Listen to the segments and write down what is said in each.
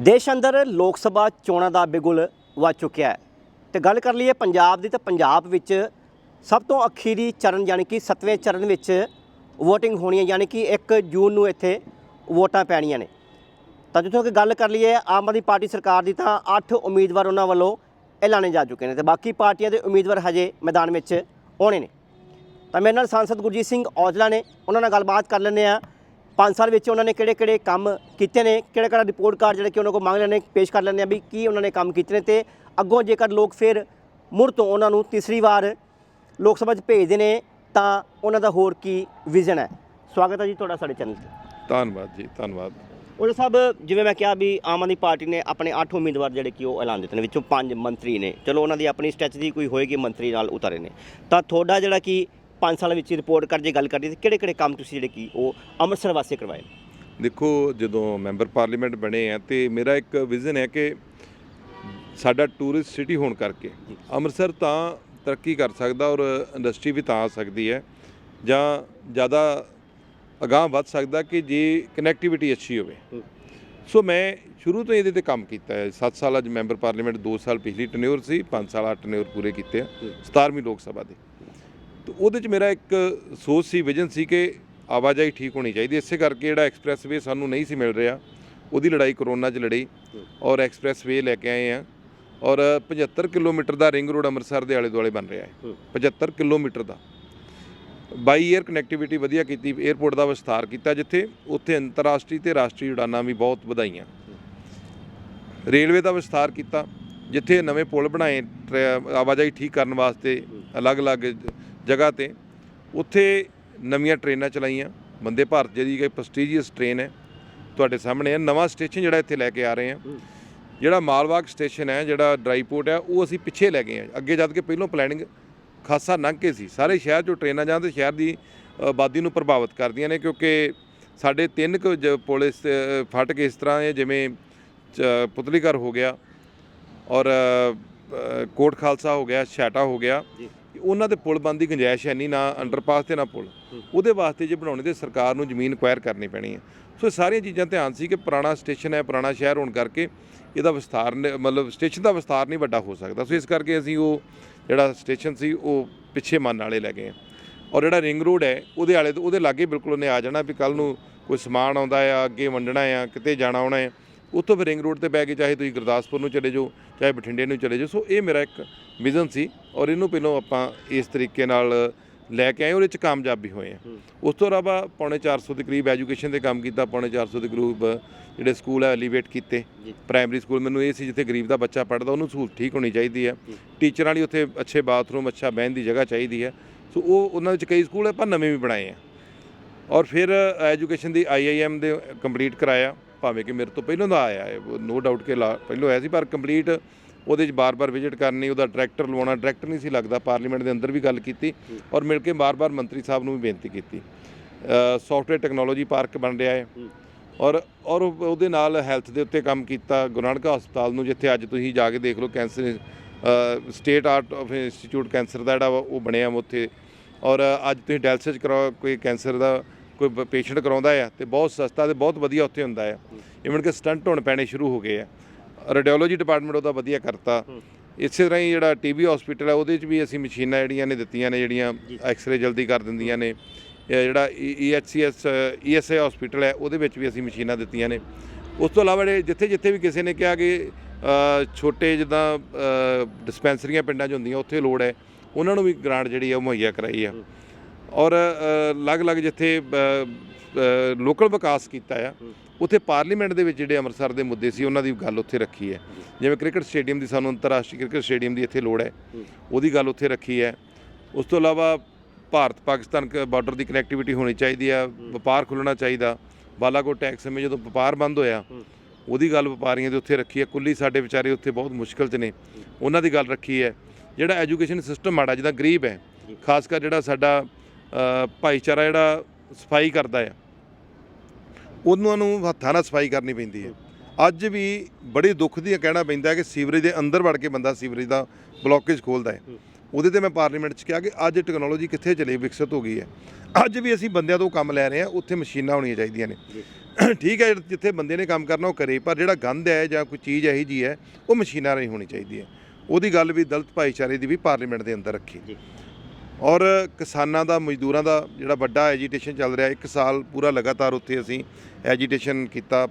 ਦੇਸ਼ ਅੰਦਰ ਲੋਕ ਸਭਾ ਚੋਣਾਂ ਦਾ ਬਿਗੁਲ ਵੱਜ ਚੁੱਕਿਆ ਹੈ। ਤੇ ਗੱਲ ਕਰ ਲਈਏ ਪੰਜਾਬ ਦੀ, ਤਾਂ ਪੰਜਾਬ ਵਿੱਚ ਸਭ ਤੋਂ ਅਖੀਰੀ ਚਰਨ ਯਾਨੀ ਕਿ 7ਵੇਂ ਚਰਨ ਵਿੱਚ VOTING ਹੋਣੀ ਹੈ ਯਾਨੀ ਕਿ 1 ਜੂਨ ਨੂੰ ਇੱਥੇ ਵੋਟਾਂ ਪੈਣੀਆਂ ਨੇ। ਤਾਂ ਜਿੱਥੋਂ ਕਿ ਗੱਲ ਕਰ ਲਈਏ ਆਮ ਆਦਮੀ ਪਾਰਟੀ ਸਰਕਾਰ ਦੀ, ਤਾਂ 8 ਉਮੀਦਵਾਰ ਉਹਨਾਂ ਵੱਲੋਂ ਐਲਾਨੇ ਜਾ ਚੁੱਕੇ ਨੇ ਤੇ ਬਾਕੀ ਪਾਰਟੀਆਂ ਦੇ ਉਮੀਦਵਾਰ ਹਜੇ ਮੈਦਾਨ ਵਿੱਚ ਆਉਣੇ ਨੇ। ਤਾਂ ਮੇਰੇ ਨਾਲ ਸੰਸਦ ਗੁਰਜੀਤ ਸਿੰਘ ਔਜਲਾ ਨੇ, ਉਹਨਾਂ ਨਾਲ ਗੱਲਬਾਤ ਕਰ ਲੈਂਦੇ ਆ 5 ਸਾਲ ਵਿੱਚ ਉਹਨਾਂ ਨੇ ਕਿਹੜੇ ਕਿਹੜੇ ਕੰਮ ਕੀਤੇ ਨੇ ਕਿਹੜਾ ਕਿਹੜਾ ਰਿਪੋਰਟ ਕਾਰਡ ਜਿਹੜੇ ਕਿ ਉਹਨਾਂ ਕੋਲ ਮੰਗ ਲੈਣੇ ਪੇਸ਼ ਕਰ ਲੈਂਦੇ ਆ ਵੀ ਕੀ ਉਹਨਾਂ ਨੇ ਕੰਮ ਕੀਤੇ ਨੇ ਤੇ ਅੱਗੋਂ ਜੇਕਰ ਲੋਕ ਫਿਰ ਮੁੜ ਤੋਂ ਉਹਨਾਂ ਨੂੰ ਤੀਸਰੀ ਵਾਰ ਲੋਕ ਸਭਾ 'ਚ ਭੇਜਦੇ ਨੇ ਤਾਂ ਉਹਨਾਂ ਦਾ ਹੋਰ ਕੀ ਵਿਜ਼ਨ ਹੈ? ਸਵਾਗਤ ਹੈ ਜੀ ਤੁਹਾਡਾ ਸਾਡੇ ਚੈਨਲ ਤੇ। ਧੰਨਵਾਦ ਜੀ ਧੰਨਵਾਦ। ਉਹਦੇ ਸਾਹਿਬ ਜਿਵੇਂ ਮੈਂ ਕਿਹਾ ਵੀ ਆਮ ਆਦਮੀ ਪਾਰਟੀ ਨੇ ਆਪਣੇ 8 ਉਮੀਦਵਾਰ ਜਿਹੜੇ ਕਿ ਉਹ ਐਲਾਨ ਦਿੱਤੇ ਨੇ ਵਿੱਚੋਂ 5 ਮੰਤਰੀ ਨੇ। ਚਲੋ ਉਹਨਾਂ ਦੀ ਆਪਣੀ ਸਟ੍ਰੈਟਜੀ ਕੋਈ ਹੋਏਗੀ ਮੰਤਰੀ ਨਾਲ ਉਤਾਰੇ ਨੇ। ਤਾਂ ਤੁਹਾਡਾ ਜਿਹੜਾ ਕਿ 5 ਸਾਲਾਂ ਵਿੱਚ ਰਿਪੋਰਟ ਕਰ ਜੇ ਗੱਲ ਕਰਦੀ ਤੇ ਕਿਹੜੇ ਕਿਹੜੇ ਕੰਮ ਤੁਸੀਂ ਜਿਹੜੇ ਕਿ ਉਹ ਅੰਮ੍ਰਿਤਸਰ ਵਾਸਤੇ ਕਰਵਾਏ ਦੇਖੋ ਜਦੋਂ ਮੈਂਬਰ ਪਾਰਲੀਮੈਂਟ ਬਣੇ ਆ ਤੇ ਮੇਰਾ ਇੱਕ ਵਿਜ਼ਨ ਹੈ ਕਿ ਸਾਡਾ ਟੂਰਿਸਟ ਸਿਟੀ ਹੋਣ ਕਰਕੇ ਅੰਮ੍ਰਿਤਸਰ ਤਾਂ ਤਰੱਕੀ ਕਰ ਸਕਦਾ ਔਰ ਇੰਡਸਟਰੀ ਵੀ ਤਾਂ ਆ ਸਕਦੀ ਹੈ ਜਾਂ ਜ਼ਿਆਦਾ ਅਗਾਂਹ ਵੱਧ ਸਕਦਾ ਕਿ ਜੇ ਕਨੈਕਟੀਵਿਟੀ ਅੱਛੀ ਹੋਵੇ। ਸੋ ਮੈਂ ਸ਼ੁਰੂ ਤੋਂ ਇਹਦੇ ਤੇ ਕੰਮ ਕੀਤਾ ਹੈ 7 ਸਾਲ ਅੱਜ ਮੈਂਬਰ ਪਾਰਲੀਮੈਂਟ 2 ਸਾਲ ਪਿਛਲੀ ਟਨਿਓਰ ਸੀ 5 ਸਾਲ ਆ ਟਨਿਓਰ ਪੂਰੇ ਕੀਤੇ ਆ ਹੂੰ। 17ਵੀਂ ਲੋਕ ਸਭਾ ਦੇ ਤੇ ਉਹਦੇ ਚ ਮੇਰਾ ਇੱਕ ਸੋਚ ਸੀ ਵਿਜ਼ਨ ਸੀ ਕਿ ਆਵਾਜਾਈ ਠੀਕ ਹੋਣੀ ਚਾਹੀਦੀ ਇਸੇ ਕਰਕੇ ਜਿਹੜਾ ਐਕਸਪ੍ਰੈਸਵੇ ਸਾਨੂੰ ਨਹੀਂ ਸੀ ਮਿਲ ਰਿਹਾ ਉਹਦੀ ਲੜਾਈ ਕਰੋਨਾ 'ਚ ਲੜੀ। ਔਰ ਐਕਸਪ੍ਰੈਸਵੇ ਲੈ ਕੇ ਆਏ ਆ ਔਰ 75 ਕਿਲੋਮੀਟਰ ਦਾ ਰਿੰਗ ਰੋਡ ਅੰਮ੍ਰਿਤਸਰ ਦੇ ਆਲੇ ਦੁਆਲੇ ਬਣ ਰਿਹਾ ਹੈ ਹੂੰ। 75 ਕਿਲੋਮੀਟਰ ਦਾ ਬਾਈ 에ਅਰ ਕਨੈਕਟੀਵਿਟੀ ਵਧੀਆ ਕੀਤੀ 에ਅਰਪੋਰਟ ਦਾ ਵਿਸਥਾਰ ਕੀਤਾ ਜਿੱਥੇ ਉੱਥੇ ਅੰਤਰਰਾਸ਼ਟਰੀ ਤੇ ਰਾਸ਼ਟਰੀ ਉਡਾਨਾਂ ਵੀ ਬਹੁਤ ਵਧਾਈਆਂ ਰੇਲਵੇ ਦਾ ਵਿਸਥਾਰ ਕੀਤਾ ਜਿੱਥੇ ਨਵੇਂ ਪੁਲ ਬਣਾਏ ਆਵਾਜਾਈ ਠੀਕ ਕਰਨ ਵਾਸਤੇ ਅਲੱਗ-ਅਲੱਗ ਜਗ੍ਹਾ ਤੇ ਉੱਥੇ ਨਵੀਆਂ ਟ੍ਰੇਨਾਂ ਚਲਾਈਆਂ। ਬੰਦੇ ਭਾਰਤ ਜਿਹੜੀ ਕਿ ਪ੍ਰੈਸਟੀਜੀਅਸ ਟ੍ਰੇਨ ਹੈ। ਤੁਹਾਡੇ ਸਾਹਮਣੇ ਹੈ। ਨਵਾਂ ਸਟੇਸ਼ਨ ਜਿਹੜਾ ਇੱਥੇ ਲੈ ਕੇ ਆ ਰਹੇ ਹਾਂ। ਜਿਹੜਾ ਮਾਲਵਾਕ ਸਟੇਸ਼ਨ ਹੈ ਜਿਹੜਾ ਡਰਾਈਪੋਰਟ ਹੈ ਉਹ ਅਸੀਂ ਪਿੱਛੇ ਲੈ ਗਏ ਹਾਂ। ਅੱਗੇ ਜਦ ਕਿ ਪਹਿਲਾਂ ਪਲੈਨਿੰਗ ਖਾਸਾ ਲੰਘ ਕੇ ਸੀ। ਸਾਰੇ ਸ਼ਹਿਰ ਚੋਂ ਟ੍ਰੇਨਾਂ ਜਾਂ ਤੇ ਸ਼ਹਿਰ ਦੀ ਆਬਾਦੀ ਨੂੰ ਪ੍ਰਭਾਵਿਤ ਕਰਦੀਆਂ ਨੇ ਕਿਉਂਕਿ ਸਾਡੇ ਤਿੰਨ ਕੁ ਜ- ਪੁਲ ਇਸ ਅ, ਫਾਟਕ ਇਸ ਤਰ੍ਹਾਂ ਹੈ ਜਿਵੇਂ ਪੁਤਲੀਘਰ ਹੋ ਗਿਆ ਔਰ ਕੋਟ ਖਾਲਸਾ ਹੋ ਗਿਆ ਛਾਟਾ ਹੋ ਗਿਆ। ਉਹਨਾਂ ਦੇ ਪੁਲ ਬੰਦ ਦੀ ਗੁੰਜਾਇਸ਼ ਹੈ ਨਹੀਂ, ਨਾ ਅੰਡਰਪਾਸ ਤੇ ਨਾ ਪੁਲ। ਉਹਦੇ ਵਾਸਤੇ ਜੇ ਬਣਾਉਣੇ ਤੇ ਸਰਕਾਰ ਨੂੰ ਜ਼ਮੀਨ ਅਕਵਾਇਰ ਕਰਨੀ ਪੈਣੀ ਹੈ। ਸੋ ਇਹ ਸਾਰੀਆਂ ਚੀਜ਼ਾਂ ਧਿਆਨ ਸੀ ਕਿ ਪੁਰਾਣਾ ਸਟੇਸ਼ਨ ਹੈ, ਪੁਰਾਣਾ ਸ਼ਹਿਰ ਹੋਣ ਕਰਕੇ ਇਹਦਾ ਵਿਸਥਾਰ ਨ- ਮਤਲਬ ਸਟੇਸ਼ਨ ਦਾ ਵਿਸਥਾਰ ਨਹੀਂ ਵੱਡਾ ਹੋ ਸਕਦਾ। ਸੋ ਇਸ ਕਰਕੇ ਅਸੀਂ ਉਹ ਜਿਹੜਾ ਸਟੇਸ਼ਨ ਸੀ, ਉਹ ਪਿੱਛੇ ਮੰਨ ਵਾਲੇ ਲੈ ਗਏ ਹਾਂ। ਔਰ ਜਿਹੜਾ ਰਿੰਗ ਰੋਡ ਹੈ, ਉਹਦੇ ਵਾਲੇ, ਉਹਦੇ ਲਾਗੇ ਬਿਲਕੁਲ ਉਹਨੇ ਆ ਜਾਣਾ ਵੀ ਕੱਲ ਨੂੰ ਕੋਈ ਸਮਾਨ ਆਉਂਦਾ ਆ, ਅੱਗੇ ਵੰਡਣਾ ਆ, ਕਿਤੇ ਜਾਣਾ ਆਉਣਾ ਹੈ ਉੱਥੋਂ ਫਿਰ ਰਿੰਗ ਰੋਡ ਤੇ ਬੈ ਕੇ ਚਾਹੇ ਤੁਸੀਂ ਗੁਰਦਾਸਪੁਰ ਨੂੰ ਚਲੇ ਜਾਓ ਚਾਹੇ ਬਠਿੰਡੇ ਨੂੰ ਚਲੇ ਜਾਓ। ਸੋ ਇਹ ਮੇਰਾ ਇੱਕ ਵਿਜ਼ਨ ਸੀ ਔਰ ਇਹਨੂੰ ਪਹਿਲਾਂ ਆਪਾਂ ਇਸ ਤਰੀਕੇ ਨਾਲ ਲੈ ਕੇ ਆਏ ਉਹਦੇ ਚ ਕਾਮਯਾਬ ਵੀ ਹੋਏ ਆ। ਉਸ ਤੋਂ ਇਲਾਵਾ ਪੌਣੇ 400 ਦੇ ਕਰੀਬ ਐਜੂਕੇਸ਼ਨ ਦੇ ਕੰਮ ਕੀਤਾ ਪੌਣੇ 400 ਦੇ ਗਰੂਪ ਜਿਹੜੇ ਸਕੂਲ ਹੈ ਐਲੀਵੇਟ ਕੀਤੇ। ਪ੍ਰਾਇਮਰੀ ਸਕੂਲ ਮੈਨੂੰ ਇਹ ਸੀ ਜਿੱਥੇ ਗਰੀਬ ਦਾ ਬੱਚਾ ਪੜਦਾ ਉਹਨੂੰ ਸਹੂਲਤ ਠੀਕ ਹੋਣੀ ਚਾਹੀਦੀ ਹੈ। ਟੀਚਰਾਂ ਲਈ ਉੱਥੇ ਅੱਛੇ ਬਾਥਰੂਮ ਅੱਛਾ ਬਹਿਣ ਦੀ ਜਗ੍ਹਾ ਚਾਹੀਦੀ ਹੈ ਸੋ ਉਹ ਉਹਨਾਂ ਵਿੱਚ ਕਈ ਸਕੂਲ ਪਰ ਨਵੇਂ ਵੀ ਬਣਾਏ ਆ। ਔਰ ਫਿਰ ਐਜੂਕੇਸ਼ਨ ਦੀ ਆਈਆਈਐਮ ਦੇ ਕੰਪਲੀਟ ਕਰਾਇਆ। ਭਾਵੇਂ ਕਿ ਮੇਰੇ ਤੋਂ ਪਹਿਲਾਂ ਦਾ ਆਇਆ ਹੈ ਨੋ ਡਾਊਟ ਕਿ ਲਾ- ਪਹਿਲਾਂ ਆਇਆ ਸੀ, ਪਰ ਕੰਪਲੀਟ ਉਹਦੇ 'ਚ ਬਾਰ-ਬਾਰ ਵਿਜ਼ਿਟ ਕਰਨੀ, ਉਹਦਾ ਡਾਇਰੈਕਟਰ ਲਵਾਉਣਾ ਡਾਇਰੈਕਟਰ ਨਹੀਂ ਸੀ ਲੱਗਦਾ ਪਾਰਲੀਮੈਂਟ ਦੇ ਅੰਦਰ ਵੀ ਗੱਲ ਕੀਤੀ ਔਰ ਮਿਲ ਕੇ ਬਾਰ-ਬਾਰ ਮੰਤਰੀ ਸਾਹਿਬ ਨੂੰ ਵੀ ਬੇਨਤੀ ਕੀਤੀ। ਸੌਫਟਵੇਅਰ ਟੈਕਨੋਲੋਜੀ ਪਾਰਕ ਬਣ ਰਿਹਾ ਹੈ ਔਰ ਔਰ ਉਹਦੇ ਨਾਲ ਹੈਲਥ ਦੇ ਉੱਤੇ ਕੰਮ ਕੀਤਾ, ਗੁਰੂ ਨਾਨਕ ਹਸਪਤਾਲ ਨੂੰ, ਜਿੱਥੇ ਅੱਜ ਤੁਸੀਂ ਜਾ ਕੇ ਦੇਖ ਲਓ cancer state art of institute cancer ਦਾ ਜਿਹੜਾ ਵਾ, ਉਹ ਬਣਿਆ ਵਾ ਉੱਥੇ ਔਰ ਅੱਜ ਤੁਸੀਂ ਡਾਇਲਸਿਸ ਕਰਾਓ ਕੋਈ ਕੈਂਸਰ ਦਾ ਕੋਈ ਪੇਸ਼ੈਂਟ ਕਰਾਉਂਦਾ ਆ ਤੇ ਬਹੁਤ ਸਸਤਾ ਤੇ ਬਹੁਤ ਵਧੀਆ ਉੱਥੇ ਹੁੰਦਾ ਆ। ਇਵਨ ਕਿ ਸਟੰਟ ਹੋਣ ਪੈਣੇ ਸ਼ੁਰੂ ਹੋ ਗਏ ਆ। ਰੇਡੀਓਲੋਜੀ ਡਿਪਾਰਟਮੈਂਟ ਉਹਦਾ ਵਧੀਆ ਕਰਤਾ। ਇਸੇ ਤਰ੍ਹਾਂ ਹੀ ਜਿਹੜਾ ਟੀਬੀ ਹਸਪੀਟਲ ਹੈ ਉਹਦੇ 'ਚ ਵੀ ਅਸੀਂ ਮਸ਼ੀਨਾਂ ਜਿਹੜੀਆਂ ਨੇ ਦਿੱਤੀਆਂ ਨੇ ਜਿਹੜੀਆਂ ਐਕਸ-ਰੇ ਜਲਦੀ ਕਰ ਦਿੰਦੀਆਂ ਨੇ। ਜਿਹੜਾ ਈਐਚਸੀਐਸ ਈਐਸਆਈ ਹਸਪੀਟਲ ਹੈ ਉਹਦੇ ਵਿੱਚ ਵੀ ਅਸੀਂ ਮਸ਼ੀਨਾਂ ਦਿੱਤੀਆਂ ਨੇ। ਉਸ ਤੋਂ ਇਲਾਵਾ ਜਿੱਥੇ ਜਿੱਥੇ ਵੀ ਕਿਸੇ ਨੇ ਕਿਹਾ ਕਿ ਛੋਟੇ ਜਿੱਦਾਂ ਡਿਸਪੈਂਸਰੀਆਂ ਪਿੰਡਾਂ 'ਚ ਹੁੰਦੀਆਂ ਉੱਥੇ ਲੋੜ ਹੈ ਉਹਨਾਂ ਨੂੰ ਵੀ ਗ੍ਰਾਂਟ ਜਿਹੜੀ ਆ ਉਹ ਮੁਹੱਈਆ ਕਰਾਈ ਆ। ਔਰ ਅਲੱਗ-ਅਲੱਗ ਜਿੱਥੇ ਲੋਕਲ ਵਿਕਾਸ ਕੀਤਾ ਆ, ਉੱਥੇ ਪਾਰਲੀਮੈਂਟ ਦੇ ਵਿੱਚ ਜਿਹੜੇ ਅੰਮ੍ਰਿਤਸਰ ਦੇ ਮੁੱਦੇ ਸੀ, ਉਹਨਾਂ ਦੀ ਗੱਲ ਉੱਥੇ ਰੱਖੀ ਹੈ। ਜਿਵੇਂ ਕ੍ਰਿਕਟ ਸਟੇਡੀਅਮ ਦੀ ਸਾਨੂੰ ਅੰਤਰਰਾਸ਼ਟਰੀ ਕ੍ਰਿਕਟ ਸਟੇਡੀਅਮ ਦੀ ਇੱਥੇ ਲੋੜ ਹੈ, ਉਹਦੀ ਗੱਲ ਉੱਥੇ ਰੱਖੀ ਹੈ। ਉਸ ਤੋਂ ਇਲਾਵਾ ਭਾਰਤ ਪਾਕਿਸਤਾਨ ਬਾਰਡਰ ਦੀ ਕਨੈਕਟੀਵਿਟੀ ਹੋਣੀ ਚਾਹੀਦੀ ਆ, ਵਪਾਰ ਖੁੱਲਣਾ ਚਾਹੀਦਾ। ਬਾਲਾਕੋਟ ਟੈਕਸ ਸਮੇਂ ਜਦੋਂ ਵਪਾਰ ਬੰਦ ਹੋਇਆ, ਉਹਦੀ ਗੱਲ ਵਪਾਰੀਆਂ ਦੇ ਉੱਥੇ ਰੱਖੀ ਹੈ। ਕੁੱਲੀ ਸਾਡੇ ਵਿਚਾਰੇ ਉੱਥੇ ਬਹੁਤ ਮੁਸ਼ਕਲ 'ਚ ਨੇ, ਉਹਨਾਂ ਦੀ ਗੱਲ ਰੱਖੀ ਹੈ। ਜਿਹੜਾ ਐਜੂਕੇਸ਼ਨ ਸਿਸਟਮ ਮਾੜਾ, ਜਿਹਦਾ ਗਰੀਬ ਹੈ, ਖਾਸ ਕਰ ਜਿਹੜਾ ਸਾਡਾ ਭਾਈਚਾਰਾ ਜਿਹੜਾ ਸਫ਼ਾਈ ਕਰਦਾ ਆ, ਉਹਨਾਂ ਨੂੰ ਹੱਥਾਂ ਨਾਲ ਸਫ਼ਾਈ ਕਰਨੀ ਪੈਂਦੀ ਹੈ। ਅੱਜ ਵੀ ਬੜੀ ਦੁੱਖ ਦੀ ਕਹਿਣਾ ਪੈਂਦਾ ਕਿ ਸੀਵਰੇਜ ਦੇ ਅੰਦਰ ਵੜ ਕੇ ਬੰਦਾ ਸੀਵਰੇਜ ਦਾ ਬਲੋਕੇਜ ਖੋਲਦਾ ਹੈ। ਉਹਦੇ ਤੇ ਮੈਂ ਪਾਰਲੀਮੈਂਟ 'ਚ ਕਿਹਾ ਕਿ ਅੱਜ ਟੈਕਨੋਲੋਜੀ ਕਿੱਥੇ ਚਲੇ ਵਿਕਸਿਤ ਹੋ ਗਈ ਹੈ। ਅੱਜ ਵੀ ਅਸੀਂ ਬੰਦਿਆਂ ਤੋਂ ਕੰਮ ਲੈ ਰਹੇ ਹਾਂ, ਉੱਥੇ ਮਸ਼ੀਨਾਂ ਹੋਣੀਆਂ ਚਾਹੀਦੀਆਂ ਨੇ। ਠੀਕ ਹੈ, ਜਿੱਥੇ ਬੰਦੇ ਨੇ ਕੰਮ ਕਰਨਾ ਉਹ ਕਰੇ, ਪਰ ਜਿਹੜਾ ਗੰਦ ਹੈ ਜਾਂ ਕੋਈ ਚੀਜ਼ ਇਹੀ ਜੀ ਹੈ, ਉਹ ਮਸ਼ੀਨਾਂ ਰਾਹੀਂ ਹੋਣੀ ਚਾਹੀਦੀ ਹੈ। ਉਹਦੀ ਗੱਲ ਵੀ ਦਲਤ ਭਾਈਚਾਰੇ ਦੀ ਵੀ ਪਾਰਲੀਮੈਂਟ ਦੇ ਅੰਦਰ ਰੱਖੀ। ਔਰ ਕਿਸਾਨਾਂ ਦਾ ਮਜ਼ਦੂਰਾਂ ਦਾ ਜਿਹੜਾ ਵੱਡਾ ਐਜੀਟੇਸ਼ਨ ਚੱਲ ਰਿਹਾ ਇੱਕ ਸਾਲ ਪੂਰਾ ਲਗਾਤਾਰ ਉੱਥੇ ਅਸੀਂ ਐਜੀਟੇਸ਼ਨ ਕੀਤਾ